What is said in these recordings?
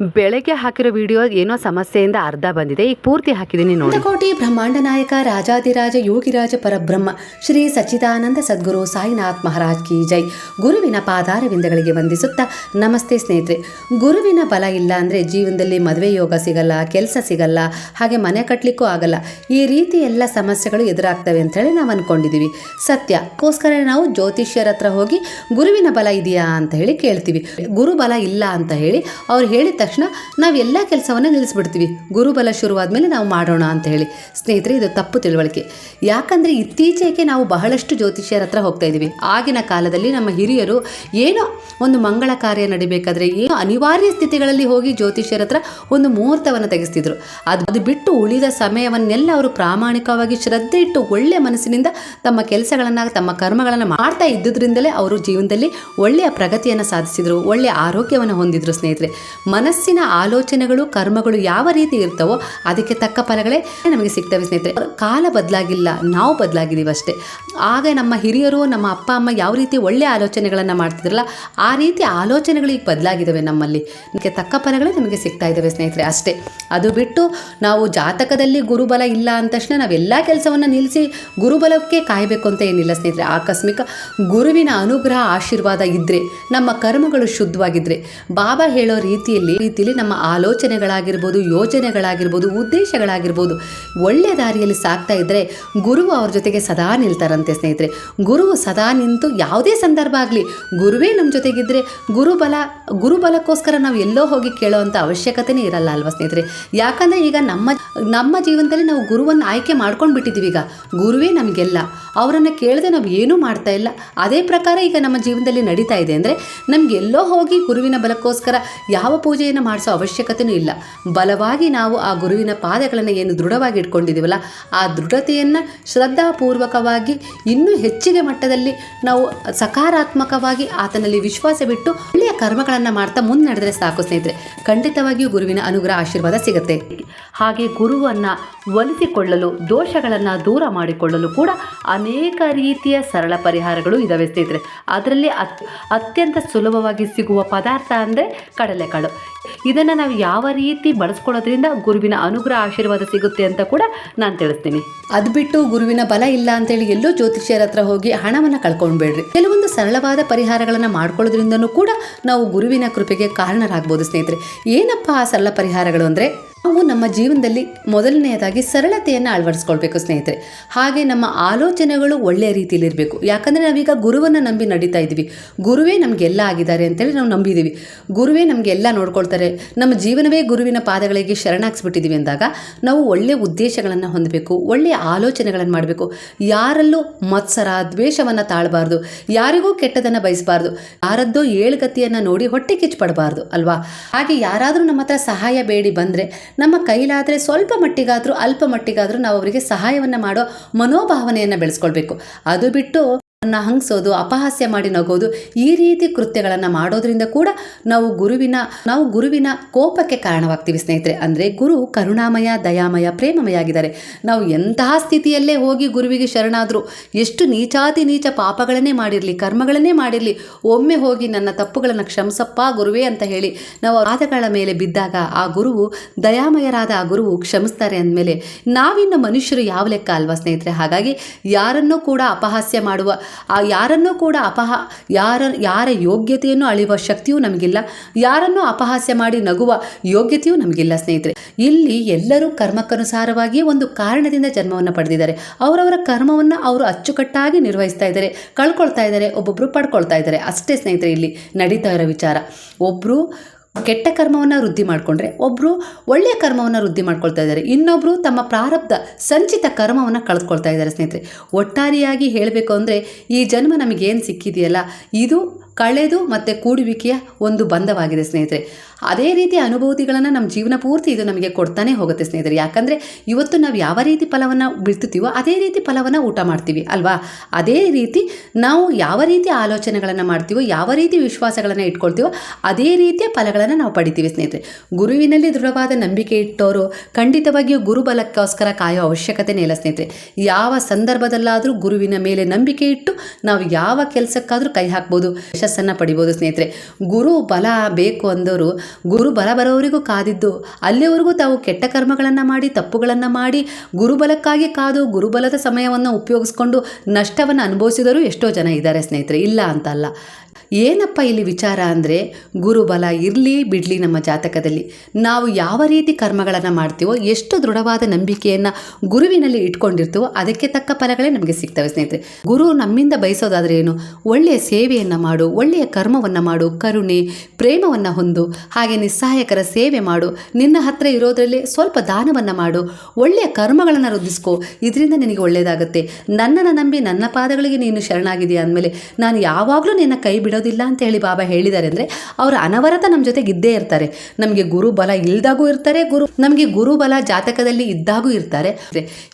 ಬೆಳಗ್ಗೆ ಹಾಕಿರೋ ವಿಡಿಯೋ ಏನೋ ಸಮಸ್ಯೆಯಿಂದ ಅರ್ಧ ಬಂದಿದೆ. ಈಗ ಪೂರ್ತಿ ಹಾಕಿದ್ದೀನಿ ನೋಡಿ. ಕೋಟಿ ಬ್ರಹ್ಮಾಂಡ ನಾಯಕ ರಾಜಾದಿರಾಜ ಯೋಗಿರಾಜ ಪರಬ್ರಹ್ಮ, ಶ್ರೀ ಸಚ್ಚಿದಾನಂದ ಸದ್ಗುರು ಸಾಯಿನಾಥ್ ಮಹಾರಾಜ್ ಕಿ ಜೈ. ಗುರುವಿನ ಪಾದಾರವಿಂದಗಳಿಗೆ ವಂದಿಸುತ್ತಾ ನಮಸ್ತೆ ಸ್ನೇಹಿತರೆ. ಗುರುವಿನ ಬಲ ಇಲ್ಲ ಅಂದರೆ ಜೀವನದಲ್ಲಿ ಮದುವೆ ಯೋಗ ಸಿಗಲ್ಲ, ಕೆಲಸ ಸಿಗಲ್ಲ, ಹಾಗೆ ಮನೆ ಕಟ್ಟಲಿಕ್ಕೂ ಆಗಲ್ಲ. ಈ ರೀತಿ ಎಲ್ಲ ಸಮಸ್ಯೆಗಳು ಎದುರಾಗ್ತವೆ ಅಂತೇಳಿ ನಾವು ಅಂದ್ಕೊಂಡಿದ್ದೀವಿ ಸತ್ಯ. ಅದಕ್ಕೋಸ್ಕರ ನಾವು ಜ್ಯೋತಿಷ್ಯರ ಹತ್ರ ಹೋಗಿ ಗುರುವಿನ ಬಲ ಇದೆಯಾ ಅಂತ ಹೇಳಿ ಕೇಳ್ತೀವಿ. ಗುರು ಬಲ ಇಲ್ಲ ಅಂತ ಹೇಳಿ ಅವ್ರು ಹೇಳಿದ ತಕ್ಷಣ ನಾವು ಎಲ್ಲ ಕೆಲಸವನ್ನು ನಿಲ್ಲಿಸ್ಬಿಡ್ತೀವಿ ಗುರುಬಲ ಶುರುವಾದ್ಮೇಲೆ ನಾವು ಮಾಡೋಣ ಅಂತ ಹೇಳಿ ಸ್ನೇಹಿತರೆ, ಇದು ತಪ್ಪು ತಿಳುವಳಿಕೆ. ಯಾಕಂದರೆ ಇತ್ತೀಚೆಗೆ ನಾವು ಬಹಳಷ್ಟು ಜ್ಯೋತಿಷ್ಯರ ಹತ್ರ ಹೋಗ್ತಾ ಇದ್ದೀವಿ ಆಗಿನ ಕಾಲದಲ್ಲಿ ನಮ್ಮ ಹಿರಿಯರು ಏನೋ ಒಂದು ಮಂಗಳ ಕಾರ್ಯ ನಡಿಬೇಕಾದ್ರೆ ಏನೋ ಅನಿವಾರ್ಯ ಸ್ಥಿತಿಗಳಲ್ಲಿ ಹೋಗಿ ಜ್ಯೋತಿಷ್ಯರ ಹತ್ರ ಒಂದು ಮುಹೂರ್ತವನ್ನು ತೆಗೆಸ್ತಿದ್ರು. ಅದು ಅದು ಬಿಟ್ಟು ಉಳಿದ ಸಮಯವನ್ನೆಲ್ಲ ಅವರು ಪ್ರಾಮಾಣಿಕವಾಗಿ ಶ್ರದ್ಧೆ ಇಟ್ಟು ಒಳ್ಳೆಯ ಮನಸ್ಸಿನಿಂದ ತಮ್ಮ ಕೆಲಸಗಳನ್ನು, ತಮ್ಮ ಕರ್ಮಗಳನ್ನು ಮಾಡ್ತಾ ಇದ್ದುದರಿಂದಲೇ ಅವರು ಜೀವನದಲ್ಲಿ ಒಳ್ಳೆಯ ಪ್ರಗತಿಯನ್ನು ಸಾಧಿಸಿದರು ಒಳ್ಳೆಯ ಆರೋಗ್ಯವನ್ನು ಹೊಂದಿದ್ರು ಸ್ನೇಹಿತರೆ. ಮನಸ್ಸಿನ ಆಲೋಚನೆಗಳು, ಕರ್ಮಗಳು ಯಾವ ರೀತಿ ಇರ್ತವೋ ಅದಕ್ಕೆ ತಕ್ಕ ಫಲಗಳೇ ನಮಗೆ ಸಿಗ್ತವೆ ಸ್ನೇಹಿತರೆ. ಕಾಲ ಬದಲಾಗಿಲ್ಲ, ನಾವು ಬದಲಾಗಿದ್ದೀವಿ ಅಷ್ಟೇ. ಆಗ ನಮ್ಮ ಹಿರಿಯರು, ನಮ್ಮ ಅಪ್ಪ, ಅಮ್ಮ ಯಾವ ರೀತಿ ಒಳ್ಳೆಯ ಆಲೋಚನೆಗಳನ್ನು ಮಾಡ್ತಿದ್ರಲ್ಲ, ಆ ರೀತಿ ಆಲೋಚನೆಗಳು ಈಗ ಬದಲಾಗಿದ್ದಾವೆ ನಮ್ಮಲ್ಲಿ. ಅದಕ್ಕೆ ತಕ್ಕ ಫಲಗಳೇ ನಮಗೆ ಸಿಗ್ತಾ ಇದ್ದಾವೆ ಸ್ನೇಹಿತರೆ ಅಷ್ಟೇ. ಅದು ಬಿಟ್ಟು ನಾವು ಜಾತಕದಲ್ಲಿ ಗುರುಬಲ ಇಲ್ಲ ಅಂದ ತಕ್ಷಣ ನಾವೆಲ್ಲ ಕೆಲಸವನ್ನು ನಿಲ್ಲಿಸಿ ಗುರುಬಲಕ್ಕೆ ಕಾಯಬೇಕು ಅಂತ ಏನಿಲ್ಲ ಸ್ನೇಹಿತರೆ. ಆಕಸ್ಮಿಕ ಗುರುವಿನ ಅನುಗ್ರಹ, ಆಶೀರ್ವಾದ ಇದ್ದರೆ ನಮ್ಮ ಕರ್ಮಗಳು ಶುದ್ಧವಾಗಿದ್ದರೆ ಬಾಬಾ ಹೇಳೋ ರೀತಿಯಲ್ಲಿ ರೀತಿಯಲ್ಲಿ ನಮ್ಮ ಆಲೋಚನೆಗಳಾಗಿರ್ಬೋದು, ಯೋಜನೆಗಳಾಗಿರ್ಬೋದು, ಉದ್ದೇಶಗಳಾಗಿರ್ಬೋದು ಒಳ್ಳೆಯ ದಾರಿಯಲ್ಲಿ ಸಾಕ್ತಾ ಇದ್ದರೆ ಗುರು ಅವ್ರ ಜೊತೆಗೆ ಸದಾ ನಿಲ್ತಾರಂತೆ ಸ್ನೇಹಿತರೆ. ಗುರು ಸದಾ ನಿಂತು ಯಾವುದೇ ಸಂದರ್ಭ ಆಗಲಿ, ಗುರುವೇ ನಮ್ಮ ಜೊತೆಗಿದ್ದರೆ ಗುರುಬಲ, ಗುರುಬಲಕ್ಕೋಸ್ಕರ ನಾವು ಎಲ್ಲೋ ಹೋಗಿ ಕೇಳೋವಂಥ ಅವಶ್ಯಕತೆನೇ ಇರಲ್ಲ ಅಲ್ವಾ ಸ್ನೇಹಿತರೆ. ಯಾಕಂದರೆ ಈಗ ನಮ್ಮ ನಮ್ಮ ಜೀವನದಲ್ಲಿ ನಾವು ಗುರುವನ್ನು ಆಯ್ಕೆ ಮಾಡ್ಕೊಂಡು ಬಿಟ್ಟಿದ್ದೀವಿ ಈಗ. ಗುರುವೇ ನಮಗೆಲ್ಲ. ಅವರನ್ನು ಕೇಳದೆ ನಾವು ಏನೂ ಮಾಡ್ತಾ ಇಲ್ಲ. ಅದೇ ಪ್ರಕಾರ ಈಗ ನಮ್ಮ ಜೀವನದಲ್ಲಿ ನಡೀತಾ ಇದೆ ಅಂದರೆ ನಮ್ಗೆ ಎಲ್ಲೋ ಹೋಗಿ ಗುರುವಿನ ಬಲಕ್ಕೋಸ್ಕರ ಯಾವ ಪೂಜೆಯನ್ನು ಮಾಡಿಸೋ ಅವಶ್ಯಕತೆಯೂ ಇಲ್ಲ. ಬಲವಾಗಿ ನಾವು ಆ ಗುರುವಿನ ಪಾದಗಳನ್ನು ಏನು ದೃಢವಾಗಿ ಇಟ್ಕೊಂಡಿದ್ದೀವಲ್ಲ ಆ ದೃಢತೆಯನ್ನು ಶ್ರದ್ಧಾಪೂರ್ವಕವಾಗಿ ಇನ್ನೂ ಹೆಚ್ಚಿಗೆ ಮಟ್ಟದಲ್ಲಿ ನಾವು ಸಕಾರಾತ್ಮಕವಾಗಿ ಆತನಲ್ಲಿ ವಿಶ್ವಾಸ ಬಿಟ್ಟು ಒಳ್ಳೆಯ ಕರ್ಮಗಳನ್ನು ಮಾಡ್ತಾ ಮುನ್ನಡೆದ್ರೆ ಸಾಕು ಸ್ನೇಹಿತರೆ. ಖಂಡಿತವಾಗಿಯೂ ಗುರುವಿನ ಅನುಗ್ರಹ, ಆಶೀರ್ವಾದ ಸಿಗುತ್ತೆ. ಹಾಗೆ ಗುರುವನ್ನು ಒಲಿಸಿಕೊಳ್ಳಲು, ದೋಷಗಳನ್ನು ದೂರ ಮಾಡಿಕೊಳ್ಳಲು ಕೂಡ ಅನೇಕ ರೀತಿಯ ಸರಳ ಪರಿಹಾರಗಳು ಇದಾವೆ ಸ್ನೇಹಿತರೆ. ಅದರಲ್ಲಿ ಅತ್, ಅತ್ಯಂತ ಸುಲಭವಾಗಿ ಸಿಗುವ ಪದಾರ್ಥ ಅಂದರೆ ಕಡಲೆಕಾಳು. ಇದನ್ನು ನಾವು ಯಾವ ರೀತಿ ಬಳಸ್ಕೊಳ್ಳೋದ್ರಿಂದ ಗುರುವಿನ ಅನುಗ್ರಹ, ಆಶೀರ್ವಾದ ಸಿಗುತ್ತೆ ಅಂತ ಕೂಡ ನಾನು ತಿಳಿಸ್ತೀನಿ. ಅದು ಬಿಟ್ಟು ಗುರುವಿನ ಬಲ ಇಲ್ಲ ಅಂತೇಳಿ ಎಲ್ಲೋ ಜ್ಯೋತಿಷ್ಯರ ಹತ್ರ ಹೋಗಿ ಹಣವನ್ನು ಕಳ್ಕೊಂಡ್ಬೇಡ್ರಿ. ಕೆಲವೊಂದು ಸರಳವಾದ ಪರಿಹಾರಗಳನ್ನು ಮಾಡ್ಕೊಳ್ಳೋದ್ರಿಂದನೂ ಕೂಡ ನಾವು ಗುರುವಿನ ಕೃಪೆಗೆ ಕಾರಣರಾಗ್ಬೋದು ಸ್ನೇಹಿತರೆ. ಏನಪ್ಪ ಆ ಸರಳ ಪರಿಹಾರಗಳು ಅಂದರೆ? ನಾವು ನಮ್ಮ ಜೀವನದಲ್ಲಿ ಮೊದಲನೆಯದಾಗಿ ಸರಳತೆಯನ್ನು ಅಳವಡಿಸ್ಕೊಳ್ಬೇಕು, ಸ್ನೇಹಿತರೆ. ಹಾಗೆ ನಮ್ಮ ಆಲೋಚನೆಗಳು ಒಳ್ಳೆಯ ರೀತಿಯಲ್ಲಿ ಇರಬೇಕು. ಯಾಕಂದರೆ ನಾವೀಗ ಗುರುವನ್ನು ನಂಬಿ ನಡೀತಾ ಇದ್ದೀವಿ. ಗುರುವೇ ನಮಗೆಲ್ಲ ಆಗಿದ್ದಾರೆ ಅಂತೇಳಿ ನಾವು ನಂಬಿದ್ದೀವಿ. ಗುರುವೇ ನಮಗೆಲ್ಲ ನೋಡ್ಕೊಳ್ತಾರೆ. ನಮ್ಮ ಜೀವನವೇ ಗುರುವಿನ ಪಾದಗಳಿಗೆ ಶರಣಾಗಿಸ್ಬಿಟ್ಟಿದ್ದೀವಿ ಅಂದಾಗ ನಾವು ಒಳ್ಳೆಯ ಉದ್ದೇಶಗಳನ್ನು ಹೊಂದಬೇಕು ಒಳ್ಳೆಯ ಆಲೋಚನೆಗಳನ್ನು ಮಾಡಬೇಕು. ಯಾರಲ್ಲೂ ಮತ್ಸರ, ದ್ವೇಷವನ್ನು ತಾಳಬಾರ್ದು. ಯಾರಿಗೂ ಕೆಟ್ಟದನ್ನು ಬಯಸಬಾರ್ದು. ಯಾರದ್ದೋ ಏಳುಗತಿಯನ್ನು ನೋಡಿ ಹೊಟ್ಟೆ ಕಿಚ್ಚು ಅಲ್ವಾ? ಹಾಗೆ ಯಾರಾದರೂ ನಮ್ಮ ಹತ್ರ ಸಹಾಯ ಬೇಡಿ ಬಂದರೆ ನಮ್ಮ ಕೈಲಾದರೆ ಸ್ವಲ್ಪ ಮಟ್ಟಿಗಾದರೂ ಅಲ್ಪ ಮಟ್ಟಿಗಾದರೂ ನಾವು ಅವರಿಗೆ ಸಹಾಯವನ್ನು ಮಾಡೋ ಮನೋಭಾವನೆಯನ್ನು ಬೆಳೆಸ್ಕೊಳ್ಬೇಕು. ಅದು ಬಿಟ್ಟು ನ ಹಂಗ್ಸೋದು, ಅಪಹಾಸ್ಯ ಮಾಡಿ ನಗೋದು ಈ ರೀತಿ ಕೃತ್ಯಗಳನ್ನು ಮಾಡೋದ್ರಿಂದ ಕೂಡ ನಾವು ಗುರುವಿನ ನಾವು ಗುರುವಿನ ಕೋಪಕ್ಕೆ ಕಾರಣವಾಗ್ತೀವಿ ಸ್ನೇಹಿತರೆ. ಅಂದರೆ ಗುರು ಕರುಣಾಮಯ, ದಯಾಮಯ ಪ್ರೇಮಮಯ ಆಗಿದ್ದಾರೆ ನಾವು ಎಂತಹ ಸ್ಥಿತಿಯಲ್ಲೇ ಹೋಗಿ ಗುರುವಿಗೆ ಶರಣಾದರೂ ಎಷ್ಟು ನೀಚಾತಿ ನೀಚ ಪಾಪಗಳನ್ನೇ ಮಾಡಿರಲಿ, ಕರ್ಮಗಳನ್ನೇ ಮಾಡಿರಲಿ, ಒಮ್ಮೆ ಹೋಗಿ ನನ್ನ ತಪ್ಪುಗಳನ್ನು ಕ್ಷಮಿಸಪ್ಪ ಗುರುವೇ ಅಂತ ಹೇಳಿ ನಾವು ಪಾದಗಳ ಮೇಲೆ ಬಿದ್ದಾಗ ಆ ಗುರುವು ದಯಾಮಯರಾದ ಆ ಗುರುವು ಕ್ಷಮಿಸ್ತಾರೆ ಅಂದಮೇಲೆ ನಾವಿನ್ನು ಮನುಷ್ಯರು ಯಾವ ಲೆಕ್ಕ ಅಲ್ವಾ ಸ್ನೇಹಿತರೆ? ಹಾಗಾಗಿ ಯಾರನ್ನೂ ಕೂಡ ಅಪಹಾಸ್ಯ ಮಾಡುವ ಆ ಯಾರನ್ನೂ ಕೂಡ ಅಪಹ ಯಾರ ಯಾರ ಯೋಗ್ಯತೆಯನ್ನು ಅಳೆಯುವ ಶಕ್ತಿಯೂ ನಮಗಿಲ್ಲ. ಯಾರನ್ನೂ ಅಪಹಾಸ್ಯ ಮಾಡಿ ನಗುವ ಯೋಗ್ಯತೆಯೂ ನಮಗಿಲ್ಲ ಸ್ನೇಹಿತರೆ. ಇಲ್ಲಿ ಎಲ್ಲರೂ ಕರ್ಮಕ್ಕನುಸಾರವಾಗಿ ಒಂದು ಕಾರಣದಿಂದ ಜನ್ಮವನ್ನು ಪಡೆದಿದ್ದಾರೆ. ಅವರವರ ಕರ್ಮವನ್ನು ಅವರು ಅಚ್ಚುಕಟ್ಟಾಗಿ ನಿರ್ವಹಿಸ್ತಾ ಇದ್ದಾರೆ, ಕಳ್ಕೊಳ್ತಾ ಇದ್ದಾರೆ ಒಬ್ಬೊಬ್ಬರು ಪಡ್ಕೊಳ್ತಾ ಇದ್ದಾರೆ. ಅಷ್ಟೇ ಸ್ನೇಹಿತರೆ, ಇಲ್ಲಿ ನಡೀತಾ ಇರೋ ವಿಚಾರ. ಒಬ್ಬರು ಕೆಟ್ಟ ಕರ್ಮವನ್ನು ವೃದ್ಧಿ ಮಾಡಿಕೊಂಡ್ರೆ ಒಬ್ಬರು ಒಳ್ಳೆಯ ಕರ್ಮವನ್ನು ವೃದ್ಧಿ ಮಾಡ್ಕೊಳ್ತಾ ಇದ್ದಾರೆ. ಇನ್ನೊಬ್ಬರು ತಮ್ಮ ಪ್ರಾರಬ್ಧ, ಸಂಚಿತ ಕರ್ಮವನ್ನು ಕಳೆದುಕೊಳ್ತಾ ಇದ್ದಾರೆ ಸ್ನೇಹಿತರೆ. ಒಟ್ಟಾರೆಯಾಗಿ ಹೇಳಬೇಕು ಅಂದರೆ, ಈ ಜನ್ಮ ನಮಗೇನು ಸಿಕ್ಕಿದೆಯಲ್ಲ? ಇದು ಕಳೆದು ಮತ್ತು ಕೂಡುವಿಕೆಯ ಒಂದು ಬಂಧವಾಗಿದೆ ಸ್ನೇಹಿತರೆ. ಅದೇ ರೀತಿ ಅನುಭೂತಿಗಳನ್ನು ನಮ್ಮ ಜೀವನ ಪೂರ್ತಿ ಇದು ನಮಗೆ ಕೊಡ್ತಾನೆ ಹೋಗುತ್ತೆ ಸ್ನೇಹಿತರೆ. ಯಾಕಂದರೆ ಇವತ್ತು ನಾವು ಯಾವ ರೀತಿ ಫಲವನ್ನು ಬಿಡ್ತೀವೋ ಅದೇ ರೀತಿ ಫಲವನ್ನು ಊಟ ಮಾಡ್ತೀವಿ, ಅಲ್ವಾ? ಅದೇ ರೀತಿ ನಾವು ಯಾವ ರೀತಿ ಆಲೋಚನೆಗಳನ್ನು ಮಾಡ್ತೀವೋ, ಯಾವ ರೀತಿ ವಿಶ್ವಾಸಗಳನ್ನು ಇಟ್ಕೊಳ್ತೀವೋ ಅದೇ ರೀತಿಯ ಫಲಗಳನ್ನು ನಾವು ಪಡಿತೀವಿ ಸ್ನೇಹಿತರೆ. ಗುರುವಿನಲ್ಲಿ ದೃಢವಾದ ನಂಬಿಕೆ ಇಟ್ಟವರು ಖಂಡಿತವಾಗಿಯೂ ಗುರುಬಲಕ್ಕೋಸ್ಕರ ಕಾಯೋ ಅವಶ್ಯಕತೆನೇ ಇಲ್ಲ ಸ್ನೇಹಿತರೆ. ಯಾವ ಸಂದರ್ಭದಲ್ಲಾದರೂ ಗುರುವಿನ ಮೇಲೆ ನಂಬಿಕೆ ಇಟ್ಟು ನಾವು ಯಾವ ಕೆಲಸಕ್ಕಾದರೂ ಕೈ ಹಾಕ್ಬೋದು. ಯಶಸ್ಸನ್ನು ಪಡಿಬೋದು ಸ್ನೇಹಿತರೆ. ಗುರು ಬಲ ಬೇಕು ಅಂದವರು ಗುರು ಬಲ ಬರೋವರಿಗೂ ಕಾದಿದ್ದು, ಅಲ್ಲಿವರೆಗೂ ತಾವು ಕೆಟ್ಟ ಕರ್ಮಗಳನ್ನು ಮಾಡಿ, ತಪ್ಪುಗಳನ್ನು ಮಾಡಿ ಗುರುಬಲಕ್ಕಾಗಿ ಕಾದು ಗುರುಬಲದ ಸಮಯವನ್ನು ಉಪಯೋಗಿಸ್ಕೊಂಡು ನಷ್ಟವನ್ನು ಅನುಭವಿಸಿದರೂ ಎಷ್ಟೋ ಜನ ಇದ್ದಾರೆ ಸ್ನೇಹಿತರೆ. ಇಲ್ಲ ಅಂತ ಅಲ್ಲ. ಏನಪ್ಪ ಇಲ್ಲಿ ವಿಚಾರ ಅಂದರೆ ಗುರುಬಲ ಇರಲಿ ಬಿಡಲಿ ನಮ್ಮ ಜಾತಕದಲ್ಲಿ. ನಾವು ಯಾವ ರೀತಿ ಕರ್ಮಗಳನ್ನು ಮಾಡ್ತೀವೋ, ಎಷ್ಟು ದೃಢವಾದ ನಂಬಿಕೆಯನ್ನು ಗುರುವಿನಲ್ಲಿ ಇಟ್ಕೊಂಡಿರ್ತೀವೋ, ಅದಕ್ಕೆ ತಕ್ಕ ಫಲಗಳೇ ನಮಗೆ ಸಿಗ್ತವೆ ಸ್ನೇಹಿತರೆ. ಗುರು ನಮ್ಮಿಂದ ಬಯಸೋದಾದರೆ ಏನು? ಒಳ್ಳೆಯ ಸೇವೆಯನ್ನು ಮಾಡು ಒಳ್ಳೆಯ ಕರ್ಮವನ್ನು ಮಾಡು, ಕರುಣೆ, ಪ್ರೇಮವನ್ನು ಹೊಂದು, ಹಾಗೆ ನಿಸ್ಸಹಾಯಕರ ಸೇವೆ ಮಾಡು. ನಿನ್ನ ಹತ್ರ ಇರೋದರಲ್ಲಿ ಸ್ವಲ್ಪ ದಾನವನ್ನು ಮಾಡು. ಒಳ್ಳೆಯ ಕರ್ಮಗಳನ್ನು ವೃದ್ಧಿಸ್ಕೋ. ಇದರಿಂದ ನಿನಗೆ ಒಳ್ಳೆಯದಾಗುತ್ತೆ ನನ್ನನ್ನು ನಂಬಿ ನನ್ನ ಪಾದಗಳಿಗೆ ನೀನು ಶರಣಾಗಿದೆಯಾ ಅಂದಮೇಲೆ ನಾನು ಯಾವಾಗಲೂ ನಿನ್ನ ಕೈ ಬಿಡೋದಿಲ್ಲ ಅಂತ ಹೇಳಿ ಬಾಬಾ ಹೇಳಿದ್ದಾರೆ ಅಂದರೆ ಅವರು ಅನವರತ ನಮ್ಮ ಜೊತೆಗೆ ಇದ್ದೇ ಇರ್ತಾರೆ. ನಮಗೆ ಗುರು ಬಲ ಇಲ್ದಾಗೂ ಇರ್ತಾರೆ, ಗುರು ನಮಗೆ ಗುರು ಬಲ ಜಾತಕದಲ್ಲಿ ಇದ್ದಾಗೂ ಇರ್ತಾರೆ.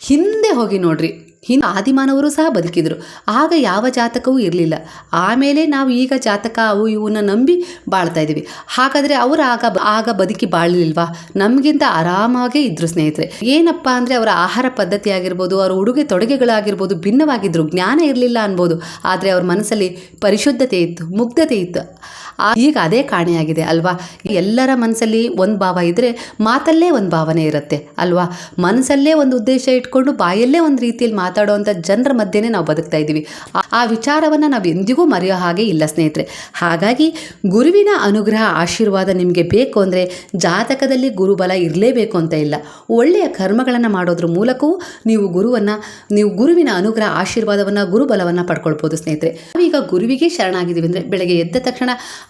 ಹಿಂದೆ ಹೋಗಿ ನೋಡ್ರಿ. ಹಿಂದೆ ಆದಿಮಾನವರು ಸಹ ಬದುಕಿದ್ರು. ಆಗ ಯಾವ ಜಾತಕವೂ ಇರಲಿಲ್ಲ. ಆಮೇಲೆ ನಾವು ಈಗ ಜಾತಕ, ಅವು ಇವನ್ನ ನಂಬಿ ಬಾಳ್ತಾ ಇದ್ದೀವಿ. ಹಾಗಾದರೆ ಅವರು ಆಗ ಆಗ ಬದುಕಿ ಬಾಳಲಿಲ್ವಾ? ನಮಗಿಂತ ಆರಾಮಾಗೇ ಇದ್ರು ಸ್ನೇಹಿತರೆ. ಏನಪ್ಪ ಅಂದರೆ ಅವರ ಆಹಾರ ಪದ್ಧತಿ ಆಗಿರ್ಬೋದು, ಅವರ ಉಡುಗೆ ತೊಡುಗೆಗಳಾಗಿರ್ಬೋದು ಭಿನ್ನವಾಗಿದ್ದರು ಜ್ಞಾನ ಇರಲಿಲ್ಲ ಅನ್ಬೋದು. ಆದರೆ ಅವ್ರ ಮನಸ್ಸಲ್ಲಿ ಪರಿಶುದ್ಧತೆ ಇತ್ತು, ಮುಗ್ಧತೆ ಇತ್ತು. ಈಗ ಅದೇ ಕಾಣೆಯಾಗಿದೆ, ಅಲ್ವಾ? ಎಲ್ಲರ ಮನಸ್ಸಲ್ಲಿ ಒಂದು ಭಾವ ಇದ್ದರೆ ಮಾತಲ್ಲೇ ಒಂದು ಭಾವನೆ ಇರುತ್ತೆ, ಅಲ್ವಾ? ಮನಸ್ಸಲ್ಲೇ ಒಂದು ಉದ್ದೇಶ ಇಟ್ಕೊಂಡು ಬಾಯಲ್ಲೇ ಒಂದು ರೀತಿಯಲ್ಲಿ ಮಾತಾಡುವಂಥ ಜನರ ಮಧ್ಯೆನೇ ನಾವು ಬದುಕ್ತಾ ಇದ್ದೀವಿ. ಆ- ಆ ವಿಚಾರವನ್ನು ನಾವು ಎಂದಿಗೂ ಮರೆಯೋ ಹಾಗೆ ಇಲ್ಲ, ಸ್ನೇಹಿತರೆ. ಹಾಗಾಗಿ ಗುರುವಿನ ಅನುಗ್ರಹ, ಆಶೀರ್ವಾದ ನಿಮಗೆ ಬೇಕು ಅಂದರೆ ಜಾತಕದಲ್ಲಿ ಗುರುಬಲ ಇರಲೇಬೇಕು ಅಂತ ಇಲ್ಲ. ಒಳ್ಳೆಯ ಕರ್ಮಗಳನ್ನು ಮಾಡೋದ್ರ ಮೂಲಕವೂ ನೀವು ಗುರುವನ್ನು, ನೀವು ಗುರುವಿನ ಅನುಗ್ರಹ, ಆಶೀರ್ವಾದವನ್ನು, ಗುರುಬಲವನ್ನು ಪಡ್ಕೊಳ್ಬೋದು, ಸ್ನೇಹಿತರೆ. ನಾವೀಗ ಗುರುವಿಗೆ ಶರಣಾಗಿದ್ದೀವಿ ಅಂದರೆ ಬೆಳಗ್ಗೆ ಎದ್ದ ತಕ್ಷಣ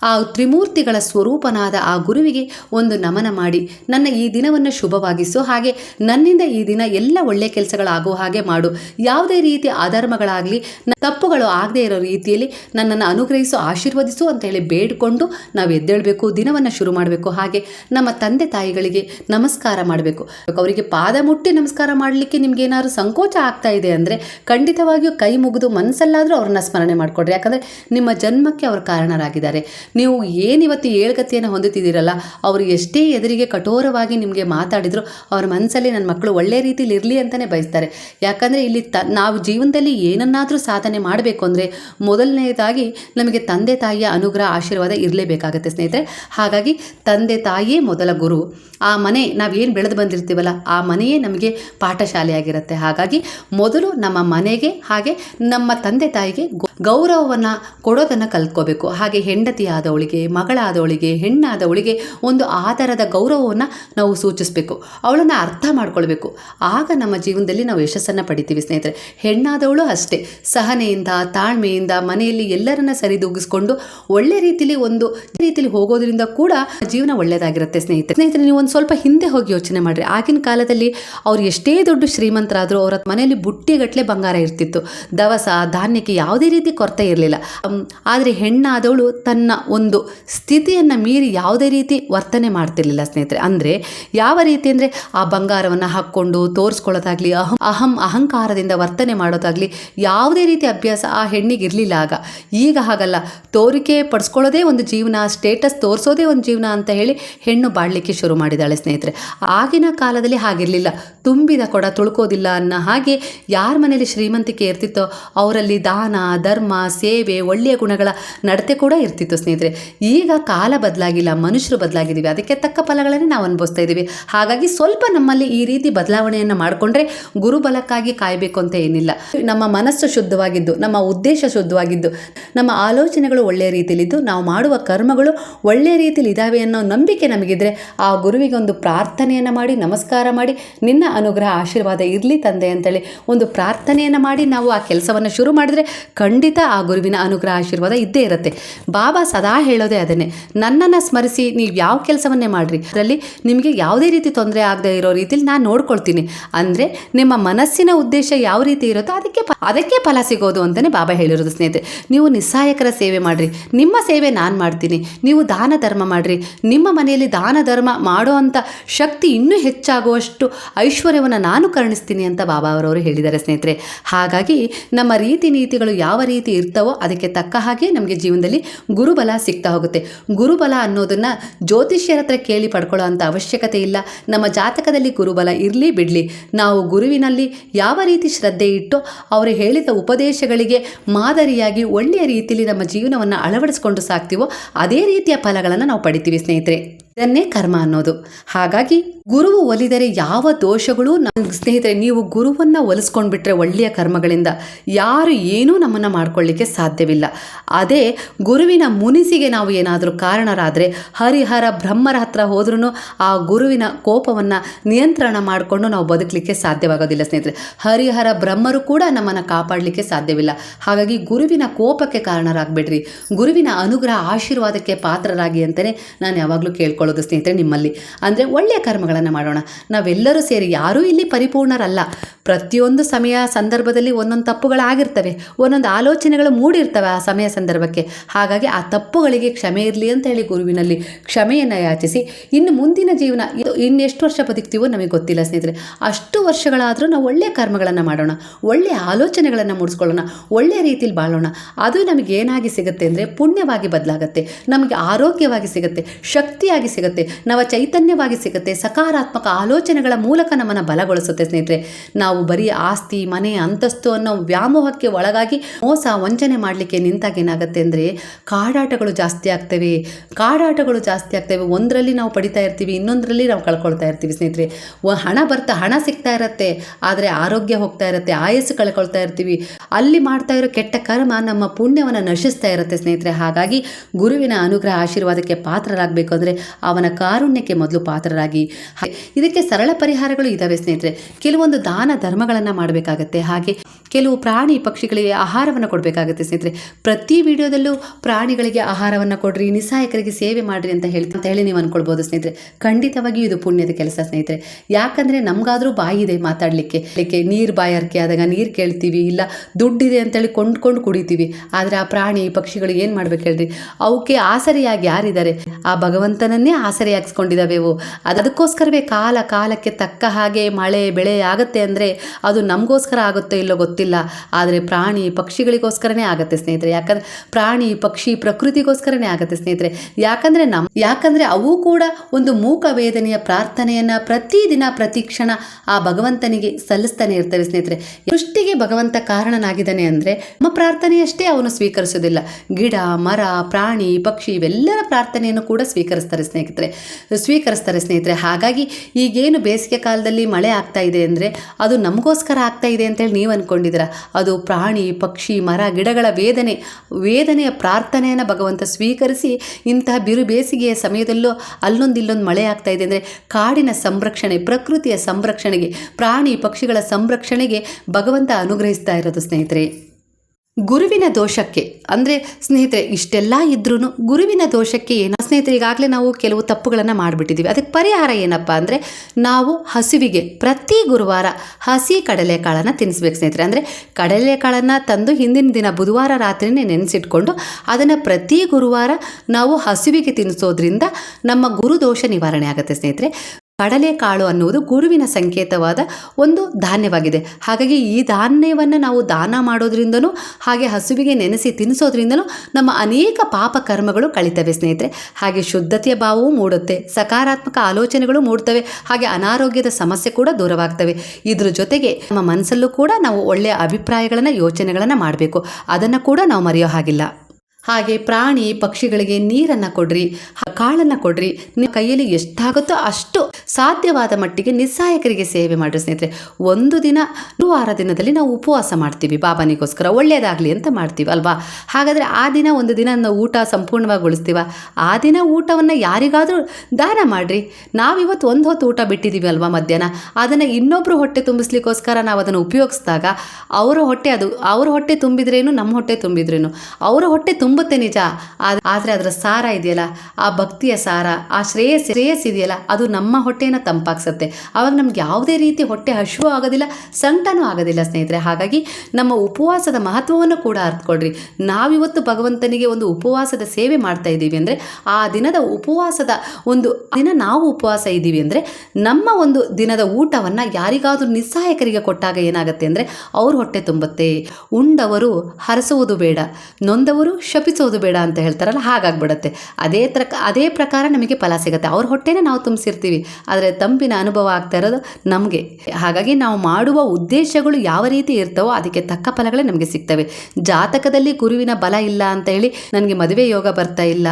ಆ ತ್ರಿಮೂರ್ತಿಗಳ ಸ್ವರೂಪನಾದ ಆ ಗುರುವಿಗೆ ಒಂದು ನಮನ ಮಾಡಿ, ನನ್ನ ಈ ದಿನವನ್ನು ಶುಭವಾಗಿಸು, ಹಾಗೆ ನನ್ನಿಂದ ಈ ದಿನ ಎಲ್ಲ ಒಳ್ಳೆಯ ಕೆಲಸಗಳಾಗೋ ಹಾಗೆ ಮಾಡು. ಯಾವುದೇ ರೀತಿ ಅಧರ್ಮಗಳಾಗಲಿ ತಪ್ಪುಗಳು ಆಗದೇ ಇರೋ ರೀತಿಯಲ್ಲಿ ನನ್ನನ್ನು ಅನುಗ್ರಹಿಸು, ಆಶೀರ್ವದಿಸು ಅಂತ ಹೇಳಿ ಬೇಡಿಕೊಂಡು ನಾವು ಎದ್ದೇಳಬೇಕು, ದಿನವನ್ನು ಶುರು ಮಾಡಬೇಕು. ಹಾಗೆ ನಮ್ಮ ತಂದೆ ತಾಯಿಗಳಿಗೆ ನಮಸ್ಕಾರ ಮಾಡಬೇಕು. ಅವರಿಗೆ ಪಾದ ಮುಟ್ಟಿ ನಮಸ್ಕಾರ ಮಾಡಲಿಕ್ಕೆ ನಿಮ್ಗೆ ಏನಾದ್ರು ಸಂಕೋಚ ಆಗ್ತಾ ಇದೆ ಅಂದರೆ ಖಂಡಿತವಾಗಿಯೂ ಕೈ ಮುಗಿದು ಮನಸ್ಸಲ್ಲಾದರೂ ಅವ್ರನ್ನ ಸ್ಮರಣೆ ಮಾಡಿಕೊಡ್ರಿ. ಯಾಕಂದರೆ ನಿಮ್ಮ ಜನ್ಮಕ್ಕೆ ಅವರು ಕಾರಣರಾಗಿದ್ದಾರೆ. ನೀವು ಏನಿವತ್ತು ಏಳ್ಗತಿಯನ್ನು ಹೊಂದುತ್ತಿದ್ದೀರಲ್ಲ ಅವರು ಎಷ್ಟೇ ಎದುರಿಗೆ ಕಠೋರವಾಗಿ ನಿಮಗೆ ಮಾತಾಡಿದ್ರು, ಅವ್ರ ಮನಸ್ಸಲ್ಲಿ ನನ್ನ ಮಕ್ಕಳು ಒಳ್ಳೆ ರೀತಿಲಿ ಇರಲಿ ಅಂತಲೇ ಬಯಸ್ತಾರೆ. ಯಾಕಂದರೆ ಇಲ್ಲಿ ತ, ನಾವು ಜೀವನದಲ್ಲಿ ಏನನ್ನಾದರೂ ಸಾಧನೆ ಮಾಡಬೇಕು ಅಂದರೆ ಮೊದಲನೆಯದಾಗಿ ನಮಗೆ ತಂದೆ ತಾಯಿಯ ಅನುಗ್ರಹ, ಆಶೀರ್ವಾದ ಇರಲೇಬೇಕಾಗುತ್ತೆ ಸ್ನೇಹಿತರೆ. ಹಾಗಾಗಿ ತಂದೆ ತಾಯಿಯೇ ಮೊದಲ ಗುರು. ಆ ಮನೆ ನಾವೇನು ಬೆಳೆದು ಬಂದಿರ್ತೀವಲ್ಲ, ಆ ಮನೆಯೇ ನಮಗೆ ಪಾಠಶಾಲೆಯಾಗಿರುತ್ತೆ ಹಾಗಾಗಿ ಮೊದಲು ನಮ್ಮ ಮನೆಗೆ ಹಾಗೆ ನಮ್ಮ ತಂದೆ ತಾಯಿಗೆ ಗೌರವವನ್ನು, ಕೊಡೋದನ್ನು ಕಲ್ತ್ಕೋಬೇಕು. ಹಾಗೆ ಹೆಂಡತಿ ಆದವಳಿಗೆ ಮಗಳಾದವಳಿಗೆ, ಹೆಣ್ಣಾದವಳಿಗೆ ಒಂದು ಆಧಾರದ ಗೌರವವನ್ನು ನಾವು ಸೂಚಿಸಬೇಕು. ಅವಳನ್ನು ಅರ್ಥ ಮಾಡ್ಕೊಳ್ಬೇಕು. ಆಗ ನಮ್ಮ ಜೀವನದಲ್ಲಿ ನಾವು ಯಶಸ್ಸನ್ನು ಪಡಿತೀವಿ ಸ್ನೇಹಿತರೆ. ಹೆಣ್ಣಾದವಳು ಅಷ್ಟೇ. ಸಹನೆಯಿಂದ, ತಾಳ್ಮೆಯಿಂದ, ಮನೆಯಲ್ಲಿ ಎಲ್ಲರನ್ನ ಸರಿದೂಗಿಸ್ಕೊಂಡು ಒಳ್ಳೆ ರೀತಿಲಿ ಒಂದು ರೀತಿಲಿ ಹೋಗೋದ್ರಿಂದ ಕೂಡ ಜೀವನ ಒಳ್ಳೆಯದಾಗಿರುತ್ತೆ ಸ್ನೇಹಿತರೆ. ಸ್ನೇಹಿತರೆ, ನೀವು ಒಂದು ಸ್ವಲ್ಪ ಹಿಂದೆ ಹೋಗಿ ಯೋಚನೆ ಮಾಡಿರಿ. ಆಗಿನ ಕಾಲದಲ್ಲಿ ಅವ್ರು ಎಷ್ಟೇ ದೊಡ್ಡ ಶ್ರೀಮಂತರಾದರೂ ಅವರ ಮನೆಯಲ್ಲಿ ಬುಟ್ಟಿಗಟ್ಟಲೆ ಬಂಗಾರ ಇರ್ತಿತ್ತು. ದವಸ, ಧಾನ್ಯಕ್ಕೆ ಯಾವುದೇ ರೀತಿ ಕೊರತೆ ಇರಲಿಲ್ಲ. ಆದರೆ ಹೆಣ್ಣಾದವಳು ತನ್ನ ಒಂದು ಸ್ಥಿತಿಯನ್ನು ಮೀರಿ ಯಾವುದೇ ರೀತಿ ವರ್ತನೆ ಮಾಡ್ತಿರ್ಲಿಲ್ಲ ಸ್ನೇಹಿತರೆ. ಅಂದರೆ ಯಾವ ರೀತಿ ಅಂದರೆ ಆ ಬಂಗಾರವನ್ನು ಹಾಕ್ಕೊಂಡು ತೋರಿಸ್ಕೊಳ್ಳೋದಾಗಲಿ, ಅಹಂ ಅಹಂ, ಅಹಂಕಾರದಿಂದ ವರ್ತನೆ ಮಾಡೋದಾಗಲಿ ಯಾವುದೇ ರೀತಿ ಅಭ್ಯಾಸ ಆ ಹೆಣ್ಣಿಗೆ ಇರಲಿಲ್ಲ ಆಗ. ಈಗ ಹಾಗಲ್ಲ. ತೋರಿಕೆ ಪಡಿಸ್ಕೊಳ್ಳೋದೇ ಒಂದು ಜೀವನ, ಸ್ಟೇಟಸ್ ತೋರಿಸೋದೇ ಒಂದು ಜೀವನ ಅಂತ ಹೇಳಿ ಹೆಣ್ಣು ಬಾಳಲಿಕ್ಕೆ ಶುರು ಮಾಡಿದ್ದಾಳೆ ಸ್ನೇಹಿತರೆ. ಆಗಿನ ಕಾಲದಲ್ಲಿ ಹಾಗಿರಲಿಲ್ಲ. ತುಂಬಿದ ಕೊಡ ತುಳ್ಕೋದಿಲ್ಲ ಅನ್ನೋ ಹಾಗೆ ಯಾರ ಮನೇಲಿ ಶ್ರೀಮಂತಿಕೆ ಇರ್ತಿತ್ತೋ ಅವರಲ್ಲಿ ದಾನ, ಧರ್ಮ, ಸೇವೆ, ಒಳ್ಳೆಯ ಗುಣಗಳ ನಡತೆ ಕೂಡ ಇರ್ತಿತ್ತು ಸ್ನೇಹಿತರೆ. ಈಗ ಕಾಲ ಬದಲಾಗಿಲ್ಲ, ಮನುಷ್ಯರು ಬದಲಾಗಿದ್ದೀವಿ, ಅದಕ್ಕೆ ತಕ್ಕ ಫಲಗಳನ್ನೇ ನಾವು ಅನುಭವಿಸ್ತಾ ಇದ್ದೀವಿ. ಹಾಗಾಗಿ ಸ್ವಲ್ಪ ನಮ್ಮಲ್ಲಿ ಈ ರೀತಿ ಬದಲಾವಣೆಯನ್ನು ಮಾಡಿಕೊಂಡ್ರೆ ಗುರುಬಲಕ್ಕಾಗಿ ಕಾಯಬೇಕು ಅಂತ ಏನಿಲ್ಲ. ನಮ್ಮ ಮನಸ್ಸು ಶುದ್ಧವಾಗಿದ್ದು, ನಮ್ಮ ಉದ್ದೇಶ ಶುದ್ಧವಾಗಿದ್ದು, ನಮ್ಮ ಆಲೋಚನೆಗಳು ಒಳ್ಳೆಯ ರೀತಿಯಲ್ಲಿದ್ದು, ನಾವು ಮಾಡುವ ಕರ್ಮಗಳು ಒಳ್ಳೆಯ ರೀತಿಯಲ್ಲಿ ಇದ್ದಾವೆ ಅನ್ನೋ ನಂಬಿಕೆ ನಮಗಿದ್ರೆ, ಆ ಗುರುವಿಗೆ ಒಂದು ಪ್ರಾರ್ಥನೆಯನ್ನು ಮಾಡಿ, ನಮಸ್ಕಾರ ಮಾಡಿ, ನಿನ್ನ ಅನುಗ್ರಹ ಆಶೀರ್ವಾದ ಇರಲಿ ತಂದೆ ಅಂತೇಳಿ ಒಂದು ಪ್ರಾರ್ಥನೆಯನ್ನು ಮಾಡಿ ನಾವು ಆ ಕೆಲಸವನ್ನು ಶುರು ಮಾಡಿದರೆ ಖಂಡಿತ ಆ ಗುರುವಿನ ಅನುಗ್ರಹ ಆಶೀರ್ವಾದ ಇದ್ದೇ ಇರುತ್ತೆ. ಬಾಬಾ ಸದಾ ಹೇಳೋದೇ ಅದನ್ನೇ. ನನ್ನನ್ನು ಸ್ಮರಿಸಿ ನೀವು ಯಾವ ಕೆಲಸವನ್ನೇ ಮಾಡಿರಿ. ಅದರಲ್ಲಿ ನಿಮಗೆ ಯಾವುದೇ ರೀತಿ ತೊಂದರೆ ಆಗದೆ ಇರೋ ರೀತಿಲಿ ನಾನು ನೋಡ್ಕೊಳ್ತೀನಿ. ಅಂದರೆ ನಿಮ್ಮ ಮನಸ್ಸಿನ ಉದ್ದೇಶ ಯಾವ ರೀತಿ ಇರುತ್ತೋ ಅದಕ್ಕೆ ಅದಕ್ಕೆ ಫಲ ಸಿಗೋದು ಅಂತಲೇ ಬಾಬಾ ಹೇಳಿರೋದು ಸ್ನೇಹಿತರೆ. ನೀವು ನಿಸ್ಸಹಾಯಕರ ಸೇವೆ ಮಾಡಿರಿ. ನಿಮ್ಮ ಸೇವೆ ನಾನು ಮಾಡ್ತೀನಿ. ನೀವು ದಾನ ಧರ್ಮ ಮಾಡಿರಿ. ನಿಮ್ಮ ಮನೆಯಲ್ಲಿ ದಾನ ಧರ್ಮ ಮಾಡೋ ಅಂಥ ಶಕ್ತಿ ಇನ್ನೂ ಹೆಚ್ಚಾಗುವಷ್ಟು ಐಶ್ವರ್ಯವನ್ನು ನಾನು ಕರುಣಿಸ್ತೀನಿ ಅಂತ ಬಾಬಾ ಅವರವರು ಹೇಳಿದ್ದಾರೆ ಸ್ನೇಹಿತರೆ. ಹಾಗಾಗಿ ನಮ್ಮ ರೀತಿ ನೀತಿಗಳು ಯಾವ ರೀತಿ ಇರ್ತವೋ ಅದಕ್ಕೆ ತಕ್ಕ ಹಾಗೆ ನಮಗೆ ಜೀವನದಲ್ಲಿ ಗುರುಬಲ ಸಿಗ್ತಾ ಹೋಗುತ್ತೆ. ಗುರುಬಲ ಅನ್ನೋದನ್ನು ಜ್ಯೋತಿಷ್ಯರ ಹತ್ರ ಕೇಳಿ ಪಡ್ಕೊಳ್ಳೋ ಅವಶ್ಯಕತೆ ಇಲ್ಲ. ನಮ್ಮ ಜಾತಕದಲ್ಲಿ ಗುರುಬಲ ಇರಲಿ ಬಿಡಲಿ. ನಾವು ಗುರುವಿನಲ್ಲಿ ಯಾವ ರೀತಿ ಶ್ರದ್ಧೆ ಇಟ್ಟು ಅವರು ಹೇಳಿದ ಉಪದೇಶಗಳಿಗೆ ಮಾದರಿಯಾಗಿ ಒಳ್ಳೆಯ ರೀತಿಯಲ್ಲಿ ನಮ್ಮ ಜೀವನವನ್ನು ಅಳವಡಿಸ್ಕೊಂಡು ಸಾಕ್ತೀವೋ, ಅದೇ ರೀತಿಯ ಫಲಗಳನ್ನು ನಾವು ಪಡಿತೀವಿ ಸ್ನೇಹಿತರೆ. ಇದನ್ನೇ ಕರ್ಮ ಅನ್ನೋದು. ಹಾಗಾಗಿ ಗುರುವು ಒಲಿದರೆ ಯಾವ ದೋಷಗಳು ನಮ್ಮ ಸ್ನೇಹಿತರೆ, ನೀವು ಗುರುವನ್ನು ಒಲಿಸ್ಕೊಂಡ್ಬಿಟ್ರೆ ಒಳ್ಳೆಯ ಕರ್ಮಗಳಿಂದ ಯಾರು ಏನೂ ನಮ್ಮನ್ನು ಮಾಡ್ಕೊಳ್ಳಿಕ್ಕೆ ಸಾಧ್ಯವಿಲ್ಲ. ಅದೇ ಗುರುವಿನ ಮುನಿಸಿಗೆ ನಾವು ಏನಾದರೂ ಕಾರಣರಾದರೆ, ಹರಿಹರ ಬ್ರಹ್ಮರ ಹತ್ರ ಹೋದ್ರೂ ಆ ಗುರುವಿನ ಕೋಪವನ್ನು ನಿಯಂತ್ರಣ ಮಾಡಿಕೊಂಡು ನಾವು ಬದುಕಲಿಕ್ಕೆ ಸಾಧ್ಯವಾಗೋದಿಲ್ಲ ಸ್ನೇಹಿತರೆ. ಹರಿಹರ ಬ್ರಹ್ಮರು ಕೂಡ ನಮ್ಮನ್ನು ಕಾಪಾಡಲಿಕ್ಕೆ ಸಾಧ್ಯವಿಲ್ಲ. ಹಾಗಾಗಿ ಗುರುವಿನ ಕೋಪಕ್ಕೆ ಕಾರಣರಾಗಬೇಡ್ರಿ. ಗುರುವಿನ ಅನುಗ್ರಹ ಆಶೀರ್ವಾದಕ್ಕೆ ಪಾತ್ರರಾಗಿ ಅಂತಲೇ ನಾನು ಯಾವಾಗಲೂ ಕೇಳ್ಕೊಳ್ಳೋದು ಸ್ನೇಹಿತರೆ, ನಿಮ್ಮಲ್ಲಿ. ಅಂದರೆ ಒಳ್ಳೆಯ ಕರ್ಮಗಳನ್ನು ಮಾಡೋಣ. ನಾವೆಲ್ಲರೂ ಸೇರಿ, ಯಾರೂ ಇಲ್ಲಿ ಪರಿಪೂರ್ಣರಲ್ಲ. ಪ್ರತಿಯೊಂದು ಸಮಯ ಸಂದರ್ಭದಲ್ಲಿ ಒಂದೊಂದು ತಪ್ಪುಗಳಾಗಿರ್ತವೆ. ಒಂದೊಂದು ಆಲೋಚನೆಗಳು ಮೂಡಿರ್ತವೆ ಆ ಸಮಯ ಸಂದರ್ಭಕ್ಕೆ. ಹಾಗಾಗಿ ಆ ತಪ್ಪುಗಳಿಗೆ ಕ್ಷಮೆ ಇರಲಿ ಅಂತ ಹೇಳಿ ಗುರುವಿನಲ್ಲಿ ಕ್ಷಮೆಯನ್ನು ಯಾಚಿಸಿ, ಇನ್ನು ಮುಂದಿನ ಜೀವನ ಇದು ಇನ್ನೆಷ್ಟು ವರ್ಷ ಬದುಕ್ತೀವೋ ನಮಗೆ ಗೊತ್ತಿಲ್ಲ ಸ್ನೇಹಿತರೆ. ಅಷ್ಟು ವರ್ಷಗಳಾದರೂ ನಾವು ಒಳ್ಳೆಯ ಕರ್ಮಗಳನ್ನು ಮಾಡೋಣ. ಒಳ್ಳೆಯ ಆಲೋಚನೆಗಳನ್ನು ಮೂಡಿಸ್ಕೊಳ್ಳೋಣ. ಒಳ್ಳೆಯ ರೀತಿಯಲ್ಲಿ ಬಾಳೋಣ. ಅದು ನಮಗೆ ಏನಾಗಿ ಸಿಗುತ್ತೆ ಅಂದರೆ ಪುಣ್ಯವಾಗಿ ಬದಲಾಗುತ್ತೆ. ನಮಗೆ ಆರೋಗ್ಯವಾಗಿ ಸಿಗುತ್ತೆ. ಶಕ್ತಿಯಾಗಿ ಸಿಗುತ್ತೆ, ನವ ಚೈತನ್ಯವಾಗಿ ಸಿಗುತ್ತೆ, ಸಕಾರಾತ್ಮಕ ಆಲೋಚನೆಗಳ ಮೂಲಕ ನಮ್ಮನ್ನು ಬಲಗೊಳಿಸುತ್ತೆ ಸ್ನೇಹಿತರೆ. ನಾವು ಬರೀ ಆಸ್ತಿ, ಮನೆ, ಅಂತಸ್ತು ಅನ್ನೋ ವ್ಯಾಮೋಹಕ್ಕೆ ಒಳಗಾಗಿ ಮೋಸ, ವಂಚನೆ ಮಾಡಲಿಕ್ಕೆ ನಿಂತಾಗ ಏನಾಗುತ್ತೆ ಅಂದರೆ ಕಾಡಾಟಗಳು ಜಾಸ್ತಿ ಆಗ್ತವೆ. ಕಾಡಾಟಗಳು ಜಾಸ್ತಿ ಆಗ್ತವೆ. ಒಂದರಲ್ಲಿ ನಾವು ಪಡಿತಾ ಇರ್ತೀವಿ, ಇನ್ನೊಂದರಲ್ಲಿ ನಾವು ಕಳ್ಕೊಳ್ತಾ ಇರ್ತೀವಿ ಸ್ನೇಹಿತರೆ. ಹಣ ಬರ್ತಾ ಹಣ ಸಿಗ್ತಾ ಇರುತ್ತೆ, ಆದರೆ ಆರೋಗ್ಯ ಹೋಗ್ತಾ ಇರುತ್ತೆ, ಆಯಸ್ಸು ಕಳ್ಕೊಳ್ತಾ ಇರ್ತೀವಿ. ಅಲ್ಲಿ ಮಾಡ್ತಾ ಇರೋ ಕೆಟ್ಟ ಕರ್ಮ ನಮ್ಮ ಪುಣ್ಯವನ್ನು ನಶಿಸ್ತಾ ಇರುತ್ತೆ ಸ್ನೇಹಿತರೆ. ಹಾಗಾಗಿ ಗುರುವಿನ ಅನುಗ್ರಹ ಆಶೀರ್ವಾದಕ್ಕೆ ಪಾತ್ರರಾಗಬೇಕು ಅಂದರೆ ಅವನ ಕಾರುಣ್ಯಕ್ಕೆ ಮೊದಲು ಪಾತ್ರರಾಗಿ. ಇದಕ್ಕೆ ಸರಳ ಪರಿಹಾರಗಳು ಇದ್ದಾವೆ ಸ್ನೇಹಿತರೆ. ಕೆಲವೊಂದು ದಾನ ಧರ್ಮಗಳನ್ನು ಮಾಡಬೇಕಾಗತ್ತೆ. ಹಾಗೆ ಕೆಲವು ಪ್ರಾಣಿ ಪಕ್ಷಿಗಳಿಗೆ ಆಹಾರವನ್ನು ಕೊಡಬೇಕಾಗುತ್ತೆ ಸ್ನೇಹಿತರೆ. ಪ್ರತಿ ವಿಡಿಯೋದಲ್ಲೂ ಪ್ರಾಣಿಗಳಿಗೆ ಆಹಾರವನ್ನು ಕೊಡ್ರಿ ನಿಸಾಯಕರಿಗೆ ಸೇವೆ ಮಾಡ್ರಿ ಅಂತ ಹೇಳಿ ಅಂತ ಹೇಳಿ ನೀವು ಅನ್ಕೊಳ್ಬೋದು ಸ್ನೇಹಿತರೆ. ಖಂಡಿತವಾಗಿಯೂ ಇದು ಪುಣ್ಯದ ಕೆಲಸ ಸ್ನೇಹಿತರೆ. ಯಾಕಂದರೆ ನಮಗಾದರೂ ಬಾಯಿ ಇದೆ ಮಾತಾಡಲಿಕ್ಕೆ. ಅದಕ್ಕೆ ನೀರು ಬಾಯಾರಿಕೆ ಆದಾಗ ನೀರು ಕೇಳ್ತೀವಿ, ಇಲ್ಲ ದುಡ್ಡಿದೆ ಅಂತೇಳಿ ಕೊಂಡ್ಕೊಂಡು ಕುಡಿತೀವಿ. ಆದರೆ ಆ ಪ್ರಾಣಿ ಪಕ್ಷಿಗಳು ಏನು ಮಾಡ್ಬೇಕು ಹೇಳ್ರಿ? ಅವಕ್ಕೆ ಆಸರೆಯಾಗಿ ಯಾರಿದ್ದಾರೆ? ಆ ಭಗವಂತನನ್ನೇ ಆಸರೆಯಾಗಿಸ್ಕೊಂಡಿದ್ದಾವೆ ಹಾಕ್ಸ್ಕೊಂಡಿದ್ದಾವೆವು ಅದಕ್ಕೋಸ್ಕರವೇ ಕಾಲ ಕಾಲಕ್ಕೆ ತಕ್ಕ ಹಾಗೆ ಮಳೆ, ಬೆಳೆ ಆಗುತ್ತೆ ಅಂದರೆ ಅದು ನಮಗೋಸ್ಕರ ಆಗುತ್ತೋ ಇಲ್ಲೋ ಗೊತ್ತಿಲ್ಲ. ಆದರೆ ಪ್ರಾಣಿ ಪಕ್ಷಿಗಳಿಗೋಸ್ಕರನೇ ಆಗುತ್ತೆ ಸ್ನೇಹಿತರೆ. ಯಾಕಂದ್ರೆ ಪ್ರಾಣಿ, ಪಕ್ಷಿ ಪ್ರಕೃತಿಗೋಸ್ಕರನೇ ಆಗುತ್ತೆ ಸ್ನೇಹಿತರೆ. ಯಾಕಂದರೆ ನಮ್ಮ ಯಾಕಂದರೆ ಅವು ಕೂಡ ಒಂದು ಮೂಕ ವೇದನೆಯ ಪ್ರಾರ್ಥನೆಯನ್ನು ಪ್ರತಿದಿನ, ಪ್ರತಿ ಕ್ಷಣ ಆ ಭಗವಂತನಿಗೆ ಸಲ್ಲಿಸ್ತಾನೆ ಇರ್ತವೆ ಸ್ನೇಹಿತರೆ. ಸೃಷ್ಟಿಗೆ ಭಗವಂತ ಕಾರಣನಾಗಿದ್ದಾನೆ ಅಂದರೆ ನಮ್ಮ ಪ್ರಾರ್ಥನೆಯಷ್ಟೇ ಅವನು ಸ್ವೀಕರಿಸೋದಿಲ್ಲ ಗಿಡ, ಮರ, ಪ್ರಾಣಿ, ಪಕ್ಷಿ ಇವೆಲ್ಲರ ಪ್ರಾರ್ಥನೆಯನ್ನು ಕೂಡ ಸ್ವೀಕರಿಸ್ತಾರೆ ಸ್ನೇಹಿತರೆ. ಸ್ವೀಕರಿಸ್ತಾರೆ ಸ್ನೇಹಿತರೆ. ಹಾಗಾಗಿ ಈಗೇನು ಬೇಸಿಗೆ ಕಾಲದಲ್ಲಿ ಮಳೆ ಆಗ್ತಾ ಇದೆ ಅಂದರೆ ಅದು ನಮಗೋಸ್ಕರ ಆಗ್ತಾ ಇದೆ ಅಂತೇಳಿ ನೀವು ಅಂದ್ಕೊಂಡಿದ್ದೀರ ಅದು ಪ್ರಾಣಿ, ಪಕ್ಷಿ, ಮರ, ಗಿಡಗಳ ವೇದನೆ, ವೇದನೆಯ ಪ್ರಾರ್ಥನೆಯನ್ನು ಭಗವಂತ ಸ್ವೀಕರಿಸಿ ಇಂತಹ ಬಿರು ಬೇಸಿಗೆಯ ಸಮಯದಲ್ಲೂ ಅಲ್ಲೊಂದು ಇಲ್ಲೊಂದು ಮಳೆ ಆಗ್ತಾ ಇದೆ ಅಂದರೆ ಕಾಡಿನ ಸಂರಕ್ಷಣೆ, ಪ್ರಕೃತಿಯ ಸಂರಕ್ಷಣೆಗೆ, ಪ್ರಾಣಿ, ಪಕ್ಷಿಗಳ ಸಂರಕ್ಷಣೆಗೆ ಭಗವಂತ ಅನುಗ್ರಹಿಸ್ತಾ ಇರೋದು ಸ್ನೇಹಿತರೆ. ಗುರುವಿನ ದೋಷಕ್ಕೆ, ಅಂದರೆ ಸ್ನೇಹಿತರೆ, ಇಷ್ಟೆಲ್ಲ ಇದ್ರೂ ಗುರುವಿನ ದೋಷಕ್ಕೆ ಏನು, ಸ್ನೇಹಿತರೆ, ಈಗಾಗಲೇ ನಾವು ಕೆಲವು ತಪ್ಪುಗಳನ್ನು ಮಾಡಿಬಿಟ್ಟಿದ್ದೀವಿ ಅದಕ್ಕೆ ಪರಿಹಾರ ಏನಪ್ಪ ಅಂದರೆ, ನಾವು ಹಸುವಿಗೆ ಪ್ರತಿ ಗುರುವಾರ ಹಸಿ ಕಡಲೆಕಾಳನ್ನು ತಿನ್ನಿಸ್ಬೇಕು ಸ್ನೇಹಿತರೆ. ಅಂದರೆ ಕಡಲೆಕಾಳನ್ನು ತಂದು ಹಿಂದಿನ ದಿನ ಬುಧವಾರ ರಾತ್ರಿನೇ ನೆನೆಸಿಟ್ಕೊಂಡು ಅದನ್ನು ಪ್ರತಿ ಗುರುವಾರ ನಾವು ಹಸುವಿಗೆ ತಿನ್ನಿಸೋದ್ರಿಂದ ನಮ್ಮ ಗುರುದೋಷ ನಿವಾರಣೆ ಆಗುತ್ತೆ ಸ್ನೇಹಿತರೆ. ಕಡಲೆಕಾಳು ಅನ್ನುವುದು ಗುರುವಿನ ಸಂಕೇತವಾದ ಒಂದು ಧಾನ್ಯವಾಗಿದೆ. ಹಾಗಾಗಿ ಈ ಧಾನ್ಯವನ್ನು ನಾವು ದಾನ ಮಾಡೋದ್ರಿಂದನೂ ಹಾಗೆ ಹಸುವಿಗೆ ನೆನೆಸಿ ತಿನ್ನಿಸೋದ್ರಿಂದಲೂ ನಮ್ಮ ಅನೇಕ ಪಾಪ ಕರ್ಮಗಳು ಕಳಿತವೆ ಸ್ನೇಹಿತರೆ. ಹಾಗೆ ಶುದ್ಧತೆಯ ಭಾವವೂ ಮೂಡುತ್ತೆ, ಸಕಾರಾತ್ಮಕ ಆಲೋಚನೆಗಳು ಮೂಡ್ತವೆ, ಹಾಗೆ ಅನಾರೋಗ್ಯದ ಸಮಸ್ಯೆ ಕೂಡ ದೂರವಾಗ್ತವೆ. ಇದ್ರ ಜೊತೆಗೆ ನಮ್ಮ ಮನಸ್ಸಲ್ಲೂ ಕೂಡ ನಾವು ಒಳ್ಳೆಯ ಅಭಿಪ್ರಾಯಗಳನ್ನು, ಯೋಚನೆಗಳನ್ನು ಮಾಡಬೇಕು. ಅದನ್ನು ಕೂಡ ನಾವು ಮರೆಯೋ ಹಾಗಿಲ್ಲ. ಹಾಗೆ ಪ್ರಾಣಿ ಪಕ್ಷಿಗಳಿಗೆ ನೀರನ್ನು ಕೊಡ್ರಿ ಕಾಳನ್ನು ಕೊಡ್ರಿ. ನಿಮ್ಮ ಕೈಯಲ್ಲಿ ಎಷ್ಟಾಗುತ್ತೋ ಅಷ್ಟು ಸಾಧ್ಯವಾದ ಮಟ್ಟಿಗೆ ನಿಸ್ಸಾಯಕರಿಗೆ ಸೇವೆ ಮಾಡ್ರಿ ಸ್ನೇಹಿತರೆ. ಒಂದು ದಿನ ಗುರುವಾರ ದಿನದಲ್ಲಿ ನಾವು ಉಪವಾಸ ಮಾಡ್ತೀವಿ ಬಾಬನಿಗೋಸ್ಕರ. ಒಳ್ಳೆಯದಾಗಲಿ ಅಂತ ಮಾಡ್ತೀವಿ, ಅಲ್ವಾ? ಹಾಗಾದರೆ ಆ ದಿನ ಒಂದು ದಿನ ನಾವು ಊಟ ಸಂಪೂರ್ಣವಾಗಿ ಉಳಿಸ್ತೀವ ಆ ದಿನ ಊಟವನ್ನು ಯಾರಿಗಾದರೂ ದಾನ ಮಾಡಿರಿ. ನಾವಿವತ್ತು ಒಂದು ಹೊತ್ತು ಊಟ ಬಿಟ್ಟಿದ್ದೀವಿ ಅಲ್ವಾ ಮಧ್ಯಾಹ್ನ? ಅದನ್ನು ಇನ್ನೊಬ್ಬರು ಹೊಟ್ಟೆ ತುಂಬಿಸ್ಲಿಕ್ಕೋಸ್ಕರ ನಾವು ಅದನ್ನು ಉಪಯೋಗಿಸಿದಾಗ, ಅವರ ಹೊಟ್ಟೆ ಅದು, ಅವರ ಹೊಟ್ಟೆ ತುಂಬಿದ್ರೇನು, ನಮ್ಮ ಹೊಟ್ಟೆ ತುಂಬಿದ್ರೇನು? ಅವರ ಹೊಟ್ಟೆ ತುಂಬುತ್ತೆ ನಿಜ. ಆದರೆ ಅದರ ಸಾರ ಇದೆಯಲ್ಲ? ಆ ಭಕ್ತಿಯ ಸಾರ, ಆ ಶ್ರೇಯಸ್ ಶ್ರೇಯಸ್ ಇದೆಯಲ್ಲ? ಅದು ನಮ್ಮ ಹೊಟ್ಟೆಯನ್ನು ತಂಪಾಗ್ಸುತ್ತೆ ಆವಾಗ ನಮ್ಗೆ ಯಾವುದೇ ರೀತಿ ಹೊಟ್ಟೆ ಹಸಿವು ಆಗೋದಿಲ್ಲ, ಸಂಕಟನೂ ಆಗೋದಿಲ್ಲ ಸ್ನೇಹಿತರೆ. ಹಾಗಾಗಿ ನಮ್ಮ ಉಪವಾಸದ ಮಹತ್ವವನ್ನು ಕೂಡ ಅರ್ಥಕೊಳ್ರಿ ನಾವಿವತ್ತು ಭಗವಂತನಿಗೆ ಒಂದು ಉಪವಾಸದ ಸೇವೆ ಮಾಡ್ತಾ ಇದ್ದೀವಿ ಅಂದರೆ, ಆ ದಿನದ ಉಪವಾಸದ ಒಂದು ದಿನ ನಾವು ಉಪವಾಸ ಇದ್ದೀವಿ ಅಂದರೆ, ನಮ್ಮ ಒಂದು ದಿನದ ಊಟವನ್ನು ಯಾರಿಗಾದರೂ ನಿಸ್ಸಹಾಯಕರಿಗೆ ಕೊಟ್ಟಾಗ ಏನಾಗುತ್ತೆ ಅಂದರೆ, ಅವ್ರ ಹೊಟ್ಟೆ ತುಂಬುತ್ತೆ. ಉಂಡವರು ಹರಸುವುದು ಬೇಡ. ನೊಂದವರು ಶಪ್ ಶಪಿಸೋದು ಬೇಡ ಅಂತ ಹೇಳ್ತಾರಲ್ಲ, ಹಾಗಾಗ್ಬಿಡತ್ತೆ. ಅದೇ ತರ ಅದೇ ಪ್ರಕಾರ ನಮಗೆ ಫಲ ಸಿಗುತ್ತೆ. ಅವ್ರ ಹೊಟ್ಟೆನ ನಾವು ತುಂಬಿಸಿರ್ತೀವಿ. ಆದರೆ ತಂಪಿನ ಅನುಭವ ಆಗ್ತಾ ಇರೋದು ನಮಗೆ. ಹಾಗಾಗಿ ನಾವು ಮಾಡುವ ಉದ್ದೇಶಗಳು ಯಾವ ರೀತಿ ಇರ್ತವೋ ಅದಕ್ಕೆ ತಕ್ಕ ಫಲಗಳೇ ನಮಗೆ ಸಿಗ್ತವೆ. ಜಾತಕದಲ್ಲಿ ಗುರುವಿನ ಬಲ ಇಲ್ಲ ಅಂತ ಹೇಳಿ ನನಗೆ ಮದುವೆ ಯೋಗ ಬರ್ತಾ ಇಲ್ಲ,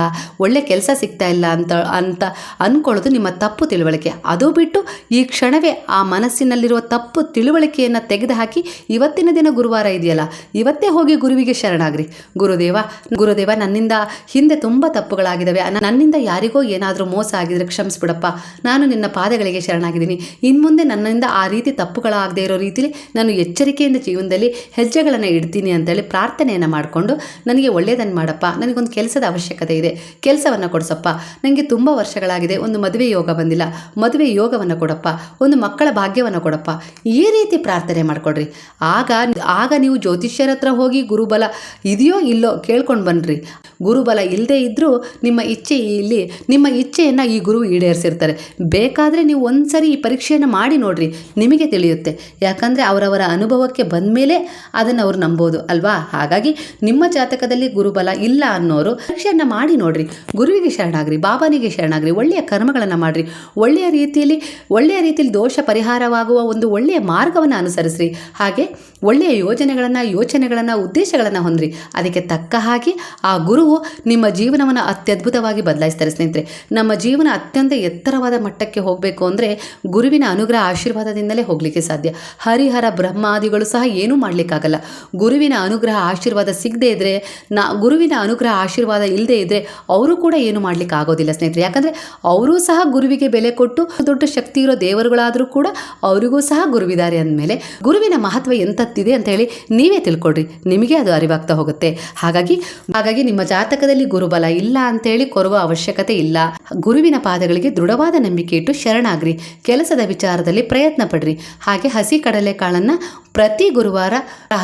ಒಳ್ಳೆ ಕೆಲಸ ಸಿಗ್ತಾ ಇಲ್ಲ ಅಂತ ಅಂತ ಅಂದ್ಕೊಳ್ಳೋದು ನಿಮ್ಮ ತಪ್ಪು ತಿಳುವಳಿಕೆ. ಅದು ಬಿಟ್ಟು ಈ ಕ್ಷಣವೇ ಆ ಮನಸ್ಸಿನಲ್ಲಿರುವ ತಪ್ಪು ತಿಳುವಳಿಕೆಯನ್ನು ತೆಗೆದುಹಾಕಿ ಇವತ್ತಿನ ದಿನ ಗುರುವಾರ ಇದೆಯಲ್ಲ, ಇವತ್ತೇ ಹೋಗಿ ಗುರುವಿಗೆ ಶರಣಾಗ್ರಿ. ಗುರುದೇವ ಗುರುದೇವ, ನನ್ನಿಂದ ಹಿಂದೆ ತುಂಬ ತಪ್ಪುಗಳಾಗಿದ್ದಾವೆ. ನನ್ನಿಂದ ಯಾರಿಗೋ ಏನಾದರೂ ಮೋಸ ಆಗಿದ್ರೆ ಕ್ಷಮಿಸ್ಬಿಡಪ್ಪ. ನಾನು ನಿನ್ನ ಪಾದಗಳಿಗೆ ಶರಣಾಗಿದ್ದೀನಿ. ಇನ್ಮುಂದೆ ನನ್ನಿಂದ ಆ ರೀತಿ ತಪ್ಪುಗಳಾಗದೇ ಇರೋ ರೀತಿಲಿ ನಾನು ಎಚ್ಚರಿಕೆಯಿಂದ ಜೀವನದಲ್ಲಿ ಹೆಜ್ಜೆಗಳನ್ನು ಇಡ್ತೀನಿ ಅಂತೇಳಿ ಪ್ರಾರ್ಥನೆಯನ್ನು ಮಾಡಿಕೊಂಡು ನನಗೆ ಒಳ್ಳೆಯದನ್ನು ಮಾಡಪ್ಪ. ನನಗೊಂದು ಕೆಲಸದ ಅವಶ್ಯಕತೆ ಇದೆ. ಕೆಲಸವನ್ನು ಕೊಡಿಸಪ್ಪ. ನನಗೆ ತುಂಬ ವರ್ಷಗಳಾಗಿದೆ. ಒಂದು ಮದುವೆ ಯೋಗ ಬಂದಿಲ್ಲ. ಮದುವೆ ಯೋಗವನ್ನು ಕೊಡಪ್ಪ. ಒಂದು ಮಕ್ಕಳ ಭಾಗ್ಯವನ್ನು ಕೊಡಪ್ಪ. ಈ ರೀತಿ ಪ್ರಾರ್ಥನೆ ಮಾಡಿಕೊಡ್ರಿ. ಆಗ ಆಗ ನೀವು ಜ್ಯೋತಿಷ್ಯರ ಹತ್ರ ಹೋಗಿ ಗುರುಬಲ ಇದೆಯೋ ಇಲ್ಲೋ ಕೇಳ್ಕೊಂಡು ಬನ್ನಿರಿ ಗುರುಬಲ ಇಲ್ಲದೆ ಇದ್ದರೂ ನಿಮ್ಮ ಇಚ್ಛೆ ಇಲ್ಲಿ, ನಿಮ್ಮ ಇಚ್ಛೆಯನ್ನು ಈ ಗುರು ಈಡೇರಿಸಿರ್ತಾರೆ. ಬೇಕಾದರೆ ನೀವು ಒಂದ್ಸರಿ ಈ ಪರೀಕ್ಷೆಯನ್ನು ಮಾಡಿ ನೋಡಿರಿ, ನಿಮಗೆ ತಿಳಿಯುತ್ತೆ. ಯಾಕಂದರೆ ಅವರವರ ಅನುಭವಕ್ಕೆ ಬಂದಮೇಲೆ ಅದನ್ನು ಅವರು ನಂಬೋದು, ಅಲ್ವಾ? ಹಾಗಾಗಿ ನಿಮ್ಮ ಜಾತಕದಲ್ಲಿ ಗುರುಬಲ ಇಲ್ಲ ಅನ್ನೋರು ಪರೀಕ್ಷೆಯನ್ನು ಮಾಡಿ ನೋಡಿರಿ. ಗುರುವಿಗೆ ಶರಣಾಗ್ರಿ, ಬಾಬಾನಿಗೆ ಶರಣಾಗ್ರಿ, ಒಳ್ಳೆಯ ಕರ್ಮಗಳನ್ನು ಮಾಡಿರಿ. ಒಳ್ಳೆಯ ರೀತಿಯಲ್ಲಿ ಒಳ್ಳೆಯ ರೀತಿಯಲ್ಲಿ ದೋಷ ಪರಿಹಾರವಾಗುವ ಒಂದು ಒಳ್ಳೆಯ ಮಾರ್ಗವನ್ನು ಅನುಸರಿಸ್ರಿ. ಹಾಗೆ ಒಳ್ಳೆಯ ಯೋಜನೆಗಳನ್ನು, ಯೋಚನೆಗಳನ್ನು, ಉದ್ದೇಶಗಳನ್ನು ಹೊಂದ್ರಿ. ಅದಕ್ಕೆ ತಕ್ಕ ಹಾಗೆ ಆ ಗುರುವು ನಿಮ್ಮ ಜೀವನವನ್ನು ಅತ್ಯದ್ಭುತವಾಗಿ ಬದಲಾಯಿಸ್ತಾರೆ ಸ್ನೇಹಿತರೆ. ನಮ್ಮ ಜೀವನ ಅತ್ಯಂತ ಎತ್ತರವಾದ ಮಟ್ಟಕ್ಕೆ ಹೋಗಬೇಕು ಅಂದರೆ ಗುರುವಿನ ಅನುಗ್ರಹ ಆಶೀರ್ವಾದದಿಂದಲೇ ಹೋಗಲಿಕ್ಕೆ ಸಾಧ್ಯ. ಹರಿಹರ ಬ್ರಹ್ಮಾದಿಗಳು ಸಹ ಏನೂ ಮಾಡಲಿಕ್ಕಾಗಲ್ಲ. ಗುರುವಿನ ಅನುಗ್ರಹ ಆಶೀರ್ವಾದ ಸಿಗದೇ ಇದ್ದರೆ ನಾ ಗುರುವಿನ ಅನುಗ್ರಹ ಆಶೀರ್ವಾದ ಇಲ್ಲದೆ ಇದ್ದರೆ ಅವರು ಕೂಡ ಏನು ಮಾಡಲಿಕ್ಕೆ ಆಗೋದಿಲ್ಲ ಸ್ನೇಹಿತರೆ. ಯಾಕಂದರೆ ಅವರೂ ಸಹ ಗುರುವಿಗೆ ಬೆಲೆ ಕೊಟ್ಟು ದೊಡ್ಡ ಶಕ್ತಿ ಇರೋ ದೇವರುಗಳಾದರೂ ಕೂಡ ಅವರಿಗೂ ಸಹ ಗುರುವಿದ್ದಾರೆ ಅಂದಮೇಲೆ ಗುರುವಿನ ಮಹತ್ವ ಎಂತತ್ತಿದೆ ಅಂತ ಹೇಳಿ ನೀವೇ ತಿಳ್ಕೊಡ್ರಿ ನಿಮಗೆ ಅದು ಅರಿವಾಗ್ತಾ ಹೋಗುತ್ತೆ. ಹಾಗಾಗಿ ಹಾಗಾಗಿ ನಿಮ್ಮ ಜಾತಕದಲ್ಲಿ ಗುರುಬಲ ಇಲ್ಲ ಅಂತೇಳಿ ಕೊರುವ ಅವಶ್ಯಕತೆ ಇಲ್ಲ. ಗುರುವಿನ ಪಾದಗಳಿಗೆ ದೃಢವಾದ ನಂಬಿಕೆ ಇಟ್ಟು ಶರಣಾಗ್ರಿ. ಕೆಲಸದ ವಿಚಾರದಲ್ಲಿ ಪ್ರಯತ್ನ ಪಡ್ರಿ. ಹಾಗೆ ಹಸಿ ಕಡಲೆಕಾಳನ್ನು ಪ್ರತಿ ಗುರುವಾರ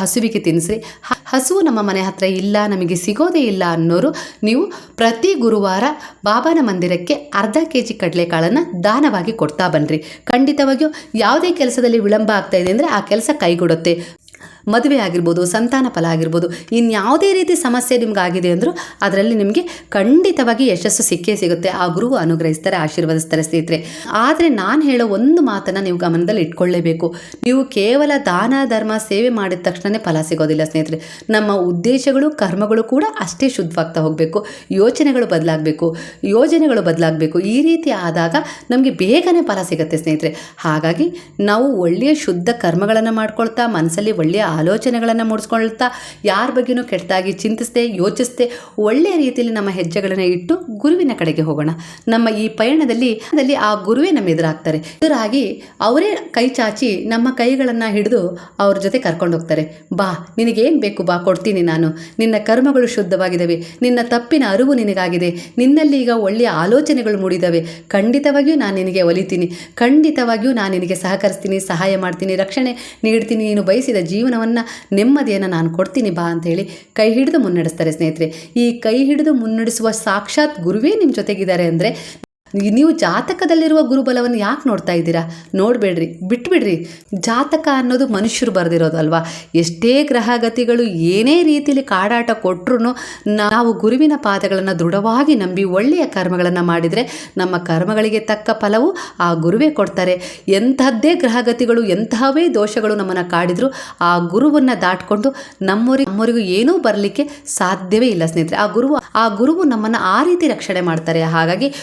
ಹಸುವಿಗೆ ತಿನ್ನಿಸ್ರಿ. ಹಸುವು ನಮ್ಮ ಮನೆ ಹತ್ರ ಇಲ್ಲ, ನಮಗೆ ಸಿಗೋದೇ ಇಲ್ಲ ಅನ್ನೋರು ನೀವು ಪ್ರತಿ ಗುರುವಾರ ಬಾಬಾನ ಮಂದಿರಕ್ಕೆ ಅರ್ಧ ಕೆ ಜಿ ಕಡಲೆಕಾಳನ್ನು ದಾನವಾಗಿ ಕೊಡ್ತಾ ಬನ್ನಿರಿ ಖಂಡಿತವಾಗಿಯೂ ಯಾವುದೇ ಕೆಲಸದಲ್ಲಿ ವಿಳಂಬ ಆಗ್ತಾ ಇದೆ ಅಂದರೆ ಆ ಕೆಲಸ ಕೈಗೂಡುತ್ತೆ. ಮದುವೆ ಆಗಿರ್ಬೋದು, ಸಂತಾನ ಫಲ ಆಗಿರ್ಬೋದು ಇನ್ಯಾವುದೇ ರೀತಿ ಸಮಸ್ಯೆ ನಿಮ್ಗೆ ಆಗಿದೆ ಅಂದರೂ ಅದರಲ್ಲಿ ನಿಮಗೆ ಖಂಡಿತವಾಗಿ ಯಶಸ್ಸು ಸಿಕ್ಕೇ ಸಿಗುತ್ತೆ. ಆ ಗುರು ಅನುಗ್ರಹಿಸ್ತಾರೆ, ಆಶೀರ್ವದಿಸ್ತಾರೆ ಸ್ನೇಹಿತರೆ. ಆದರೆ ನಾನು ಹೇಳೋ ಒಂದು ಮಾತನ್ನು ನೀವು ಗಮನದಲ್ಲಿ ಇಟ್ಕೊಳ್ಳೇಬೇಕು. ನೀವು ಕೇವಲ ದಾನ, ಧರ್ಮ, ಸೇವೆ ಮಾಡಿದ ತಕ್ಷಣವೇ ಫಲ ಸಿಗೋದಿಲ್ಲ ಸ್ನೇಹಿತರೆ. ನಮ್ಮ ಉದ್ದೇಶಗಳು, ಕರ್ಮಗಳು ಕೂಡ ಅಷ್ಟೇ ಶುದ್ಧವಾಗ್ತಾ ಹೋಗಬೇಕು. ಯೋಚನೆಗಳು ಬದಲಾಗಬೇಕು. ಯೋಜನೆಗಳು ಬದಲಾಗಬೇಕು. ಈ ರೀತಿ ಆದಾಗ ನಮಗೆ ಬೇಗನೆ ಫಲ ಸಿಗುತ್ತೆ ಸ್ನೇಹಿತರೆ. ಹಾಗಾಗಿ ನಾವು ಒಳ್ಳೆಯ ಶುದ್ಧ ಕರ್ಮಗಳನ್ನು ಮಾಡ್ಕೊಳ್ತಾ ಮನಸ್ಸಲ್ಲಿ ಒಳ್ಳೆಯ ಆಲೋಚನೆಗಳನ್ನು ಮೂಡಿಸ್ಕೊಳ್ತಾ ಯಾರ ಬಗ್ಗೆನೂ ಕೆಟ್ಟದಾಗಿ ಚಿಂತಿಸದೆ, ಯೋಚಿಸದೆ ಒಳ್ಳೆಯ ರೀತಿಯಲ್ಲಿ ನಮ್ಮ ಹೆಜ್ಜೆಗಳನ್ನು ಇಟ್ಟು ಗುರುವಿನ ಕಡೆಗೆ ಹೋಗೋಣ. ನಮ್ಮ ಈ ಪಯಣದಲ್ಲಿ ಅದರಲ್ಲಿ ಆ ಗುರುವೇ ನಮ್ಮ ಎದುರಾಗ್ತಾರೆ. ಎದುರಾಗಿ ಅವರೇ ಕೈ ಚಾಚಿ ನಮ್ಮ ಕೈಗಳನ್ನು ಹಿಡಿದು ಅವ್ರ ಜೊತೆ ಕರ್ಕೊಂಡು ಹೋಗ್ತಾರೆ. ಬಾ, ನಿನಗೇನು ಬೇಕು ಬಾ, ಕೊಡ್ತೀನಿ ನಾನು. ನಿನ್ನ ಕರ್ಮಗಳು ಶುದ್ಧವಾಗಿದ್ದಾವೆ ನಿನ್ನ ತಪ್ಪಿನ ಅರಿವು ನಿನಗಾಗಿದೆ. ನಿನ್ನಲ್ಲಿ ಈಗ ಒಳ್ಳೆಯ ಆಲೋಚನೆಗಳು ಮೂಡಿದ್ದಾವೆ ಖಂಡಿತವಾಗಿಯೂ ನಾನು ನಿನಗೆ ಒಲಿತೀನಿ. ಖಂಡಿತವಾಗಿಯೂ ನಾನು ನಿನಗೆ ಸಹಕರಿಸ್ತೀನಿ, ಸಹಾಯ ಮಾಡ್ತೀನಿ, ರಕ್ಷಣೆ ನೀಡ್ತೀನಿ. ನೀನು ಬಯಸಿದ ಜೀವನವನ್ನು ನೆಮ್ಮದಿಯನ್ನು ನಾನು ಕೊಡ್ತೀನಿ ಬಾ ಅಂತ ಹೇಳಿ ಕೈ ಹಿಡಿದು ಮುನ್ನಡೆಸ್ತಾರೆ ಸ್ನೇಹಿತರೆ. ಈ ಕೈ ಹಿಡಿದು ಮುನ್ನಡೆಸುವ ಸಾಕ್ಷಾತ್ ಗುರುವೇ ನಿಮ್ಮ ಜೊತೆಗಿದ್ದಾರೆ ಅಂದರೆ ನೀವು ಜಾತಕದಲ್ಲಿರುವ ಗುರುಬಲವನ್ನು ಯಾಕೆ ನೋಡ್ತಾ ಇದ್ದೀರಾ? ನೋಡಬೇಡ್ರಿ, ಬಿಟ್ಬಿಡ್ರಿ. ಜಾತಕ ಅನ್ನೋದು ಮನುಷ್ಯರು ಬರೆದಿರೋದು ಎಷ್ಟೇ ಗ್ರಹಗತಿಗಳು ಏನೇ ರೀತಿಯಲ್ಲಿ ಕಾಡಾಟ ಕೊಟ್ಟರು ನಾವು ಗುರುವಿನ ಪಾದಗಳನ್ನು ದೃಢವಾಗಿ ನಂಬಿ ಒಳ್ಳೆಯ ಕರ್ಮಗಳನ್ನು ಮಾಡಿದರೆ ನಮ್ಮ ಕರ್ಮಗಳಿಗೆ ತಕ್ಕ ಫಲವು ಆ ಗುರುವೇ ಕೊಡ್ತಾರೆ. ಎಂಥದ್ದೇ ಗ್ರಹಗತಿಗಳು ಎಂತಹವೇ ದೋಷಗಳು ನಮ್ಮನ್ನು ಕಾಡಿದ್ರು ಆ ಗುರುವನ್ನು ದಾಟ್ಕೊಂಡು ನಮ್ಮವರಿಗೆ ನಮ್ಮವರಿಗೂ ಏನೂ ಬರಲಿಕ್ಕೆ ಸಾಧ್ಯವೇ ಇಲ್ಲ ಸ್ನೇಹಿತರೆ. ಆ ಗುರುವು ಆ ಗುರುವು ನಮ್ಮನ್ನು ಆ ರೀತಿ ರಕ್ಷಣೆ ಮಾಡ್ತಾರೆ. ಹಾಗಾಗಿ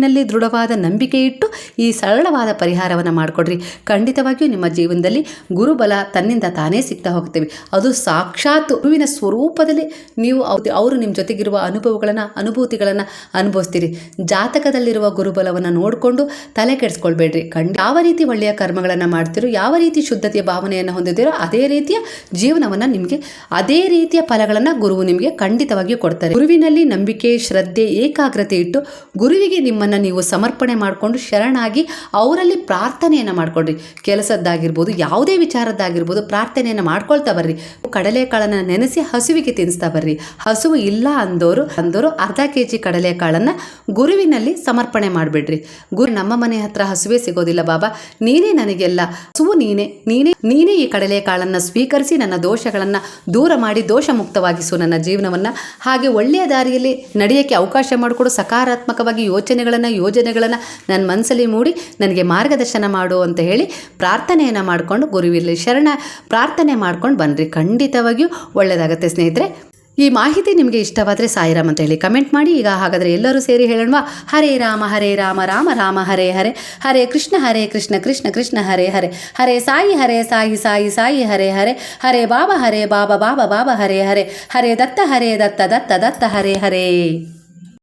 ಗುರುವಿನಲ್ಲಿ ದೃಢವಾದ ನಂಬಿಕೆ ಇಟ್ಟು ಈ ಸರಳವಾದ ಪರಿಹಾರವನ್ನು ಮಾಡಿಕೊಡ್ರಿ. ಖಂಡಿತವಾಗಿಯೂ ನಿಮ್ಮ ಜೀವನದಲ್ಲಿ ಗುರುಬಲ ತನ್ನಿಂದ ತಾನೇ ಸಿಗ್ತಾ ಹೋಗ್ತೇವೆ. ಅದು ಸಾಕ್ಷಾತ್ ಗುರುವಿನ ಸ್ವರೂಪದಲ್ಲಿ ನೀವು ಅವ್ರು- ನಿಮ್ಮ ಜೊತೆಗಿರುವ ಅನುಭವಗಳನ್ನು, ಅನುಭೂತಿಗಳನ್ನು ಅನುಭವಿಸ್ತೀರಿ. ಜಾತಕದಲ್ಲಿರುವ ಗುರುಬಲವನ್ನು ನೋಡಿಕೊಂಡು ತಲೆ ಕೆಡಿಸ್ಕೊಳ್ಬೇಡ್ರಿ. ಖಂಡ ಯಾವ ರೀತಿ ಒಳ್ಳೆಯ ಕರ್ಮಗಳನ್ನು ಮಾಡ್ತೀರೋ, ಯಾವ ರೀತಿ ಶುದ್ಧತೆಯ ಭಾವನೆಯನ್ನು ಹೊಂದಿದ್ದೀರೋ, ಅದೇ ರೀತಿಯ ಜೀವನವನ್ನು ನಿಮಗೆ, ಅದೇ ರೀತಿಯ ಫಲಗಳನ್ನು ಗುರುವು ನಿಮಗೆ ಖಂಡಿತವಾಗಿಯೂ ಕೊಡ್ತಾರೆ. ಗುರುವಿನಲ್ಲಿ ನಂಬಿಕೆ, ಶ್ರದ್ಧೆ, ಏಕಾಗ್ರತೆ ಇಟ್ಟು ಗುರುವಿಗೆ ನಿಮ್ಮನ್ನು ನಿಮ್ಮನ್ನು ನೀವು ಸಮರ್ಪಣೆ ಮಾಡಿಕೊಂಡು ಶರಣಾಗಿ ಅವರಲ್ಲಿ ಪ್ರಾರ್ಥನೆಯನ್ನು ಮಾಡಿಕೊಡ್ರಿ ಕೆಲಸದ್ದಾಗಿರ್ಬೋದು, ಯಾವುದೇ ವಿಚಾರದ್ದಾಗಿರ್ಬೋದು ಪ್ರಾರ್ಥನೆಯನ್ನು ಮಾಡ್ಕೊಳ್ತಾ ಬರ್ರಿ. ಕಡಲೆಕಾಳನ್ನು ನೆನೆಸಿ ಹಸುವಿಗೆ ತಿನ್ನಿಸ್ತಾ ಬರ್ರಿ. ಹಸುವು ಇಲ್ಲ ಅಂದೋರು ಅಂದೋರು ಅರ್ಧ ಕೆ ಜಿ ಕಡಲೆಕಾಳನ್ನು ಗುರುವಿನಲ್ಲಿ ಸಮರ್ಪಣೆ ಮಾಡಿಬಿಡ್ರಿ. ಗುರು, ನಮ್ಮ ಮನೆ ಹತ್ರ ಹಸುವೆ ಸಿಗೋದಿಲ್ಲ ಬಾಬಾ. ನೀನೇ ನನಗೆಲ್ಲ. ಹಸುವು ನೀನೇ. ನೀನೇ ನೀನೇ ಈ ಕಡಲೆಕಾಳನ್ನು ಸ್ವೀಕರಿಸಿ ನನ್ನ ದೋಷಗಳನ್ನು ದೂರ ಮಾಡಿ ದೋಷ ಮುಕ್ತವಾಗಿಸು ನನ್ನ ಜೀವನವನ್ನು. ಹಾಗೆ ಒಳ್ಳೆಯ ದಾರಿಯಲ್ಲಿ ನಡೆಯೋಕ್ಕೆ ಅವಕಾಶ ಮಾಡಿಕೊಡು. ಸಕಾರಾತ್ಮಕವಾಗಿ ಯೋಚನೆಗಳನ್ನು ಯೋಜನೆಗಳನ್ನು ನನ್ನ ಮನಸ್ಸಲ್ಲಿ ಮೂಡಿ ನನಗೆ ಮಾರ್ಗದರ್ಶನ ಮಾಡು ಅಂತ ಹೇಳಿ ಪ್ರಾರ್ಥನೆಯನ್ನು ಮಾಡಿಕೊಂಡು ಗುರುವಿರಲಿ ಶರಣ ಪ್ರಾರ್ಥನೆ ಮಾಡ್ಕೊಂಡು ಬನ್ನಿರಿ ಖಂಡಿತವಾಗಿಯೂ ಒಳ್ಳೆಯದಾಗತ್ತೆ ಸ್ನೇಹಿತರೆ. ಈ ಮಾಹಿತಿ ನಿಮಗೆ ಇಷ್ಟವಾದರೆ ಸಾಯಿರಾಮ್ ಅಂತ ಹೇಳಿ ಕಮೆಂಟ್ ಮಾಡಿ. ಈಗ ಹಾಗಾದರೆ ಎಲ್ಲರೂ ಸೇರಿ ಹೇಳೋಣ ಹರೇ ರಾಮ ಹರೇ ರಾಮ ರಾಮ ರಾಮ, ಹರೇ ಹರೇ. ಹರೇ ಕೃಷ್ಣ ಹರೇ ಕೃಷ್ಣ ಕೃಷ್ಣ ಕೃಷ್ಣ, ಹರೇ ಹರೇ. ಹರೇ ಸಾಯಿ ಹರೇ ಸಾಯಿ ಸಾಯಿ ಸಾಯಿ, ಹರೇ ಹರೇ. ಹರೇ ಬಾಬಾ ಹರೇ ಬಾಬಾ ಬಾಬಾ ಬಾಬಾ, ಹರೇ ಹರೇ. ಹರೇ ದತ್ತ ಹರೇ ದತ್ತ ದತ್ತ ದತ್ತ, ಹರೇ ಹರೇ.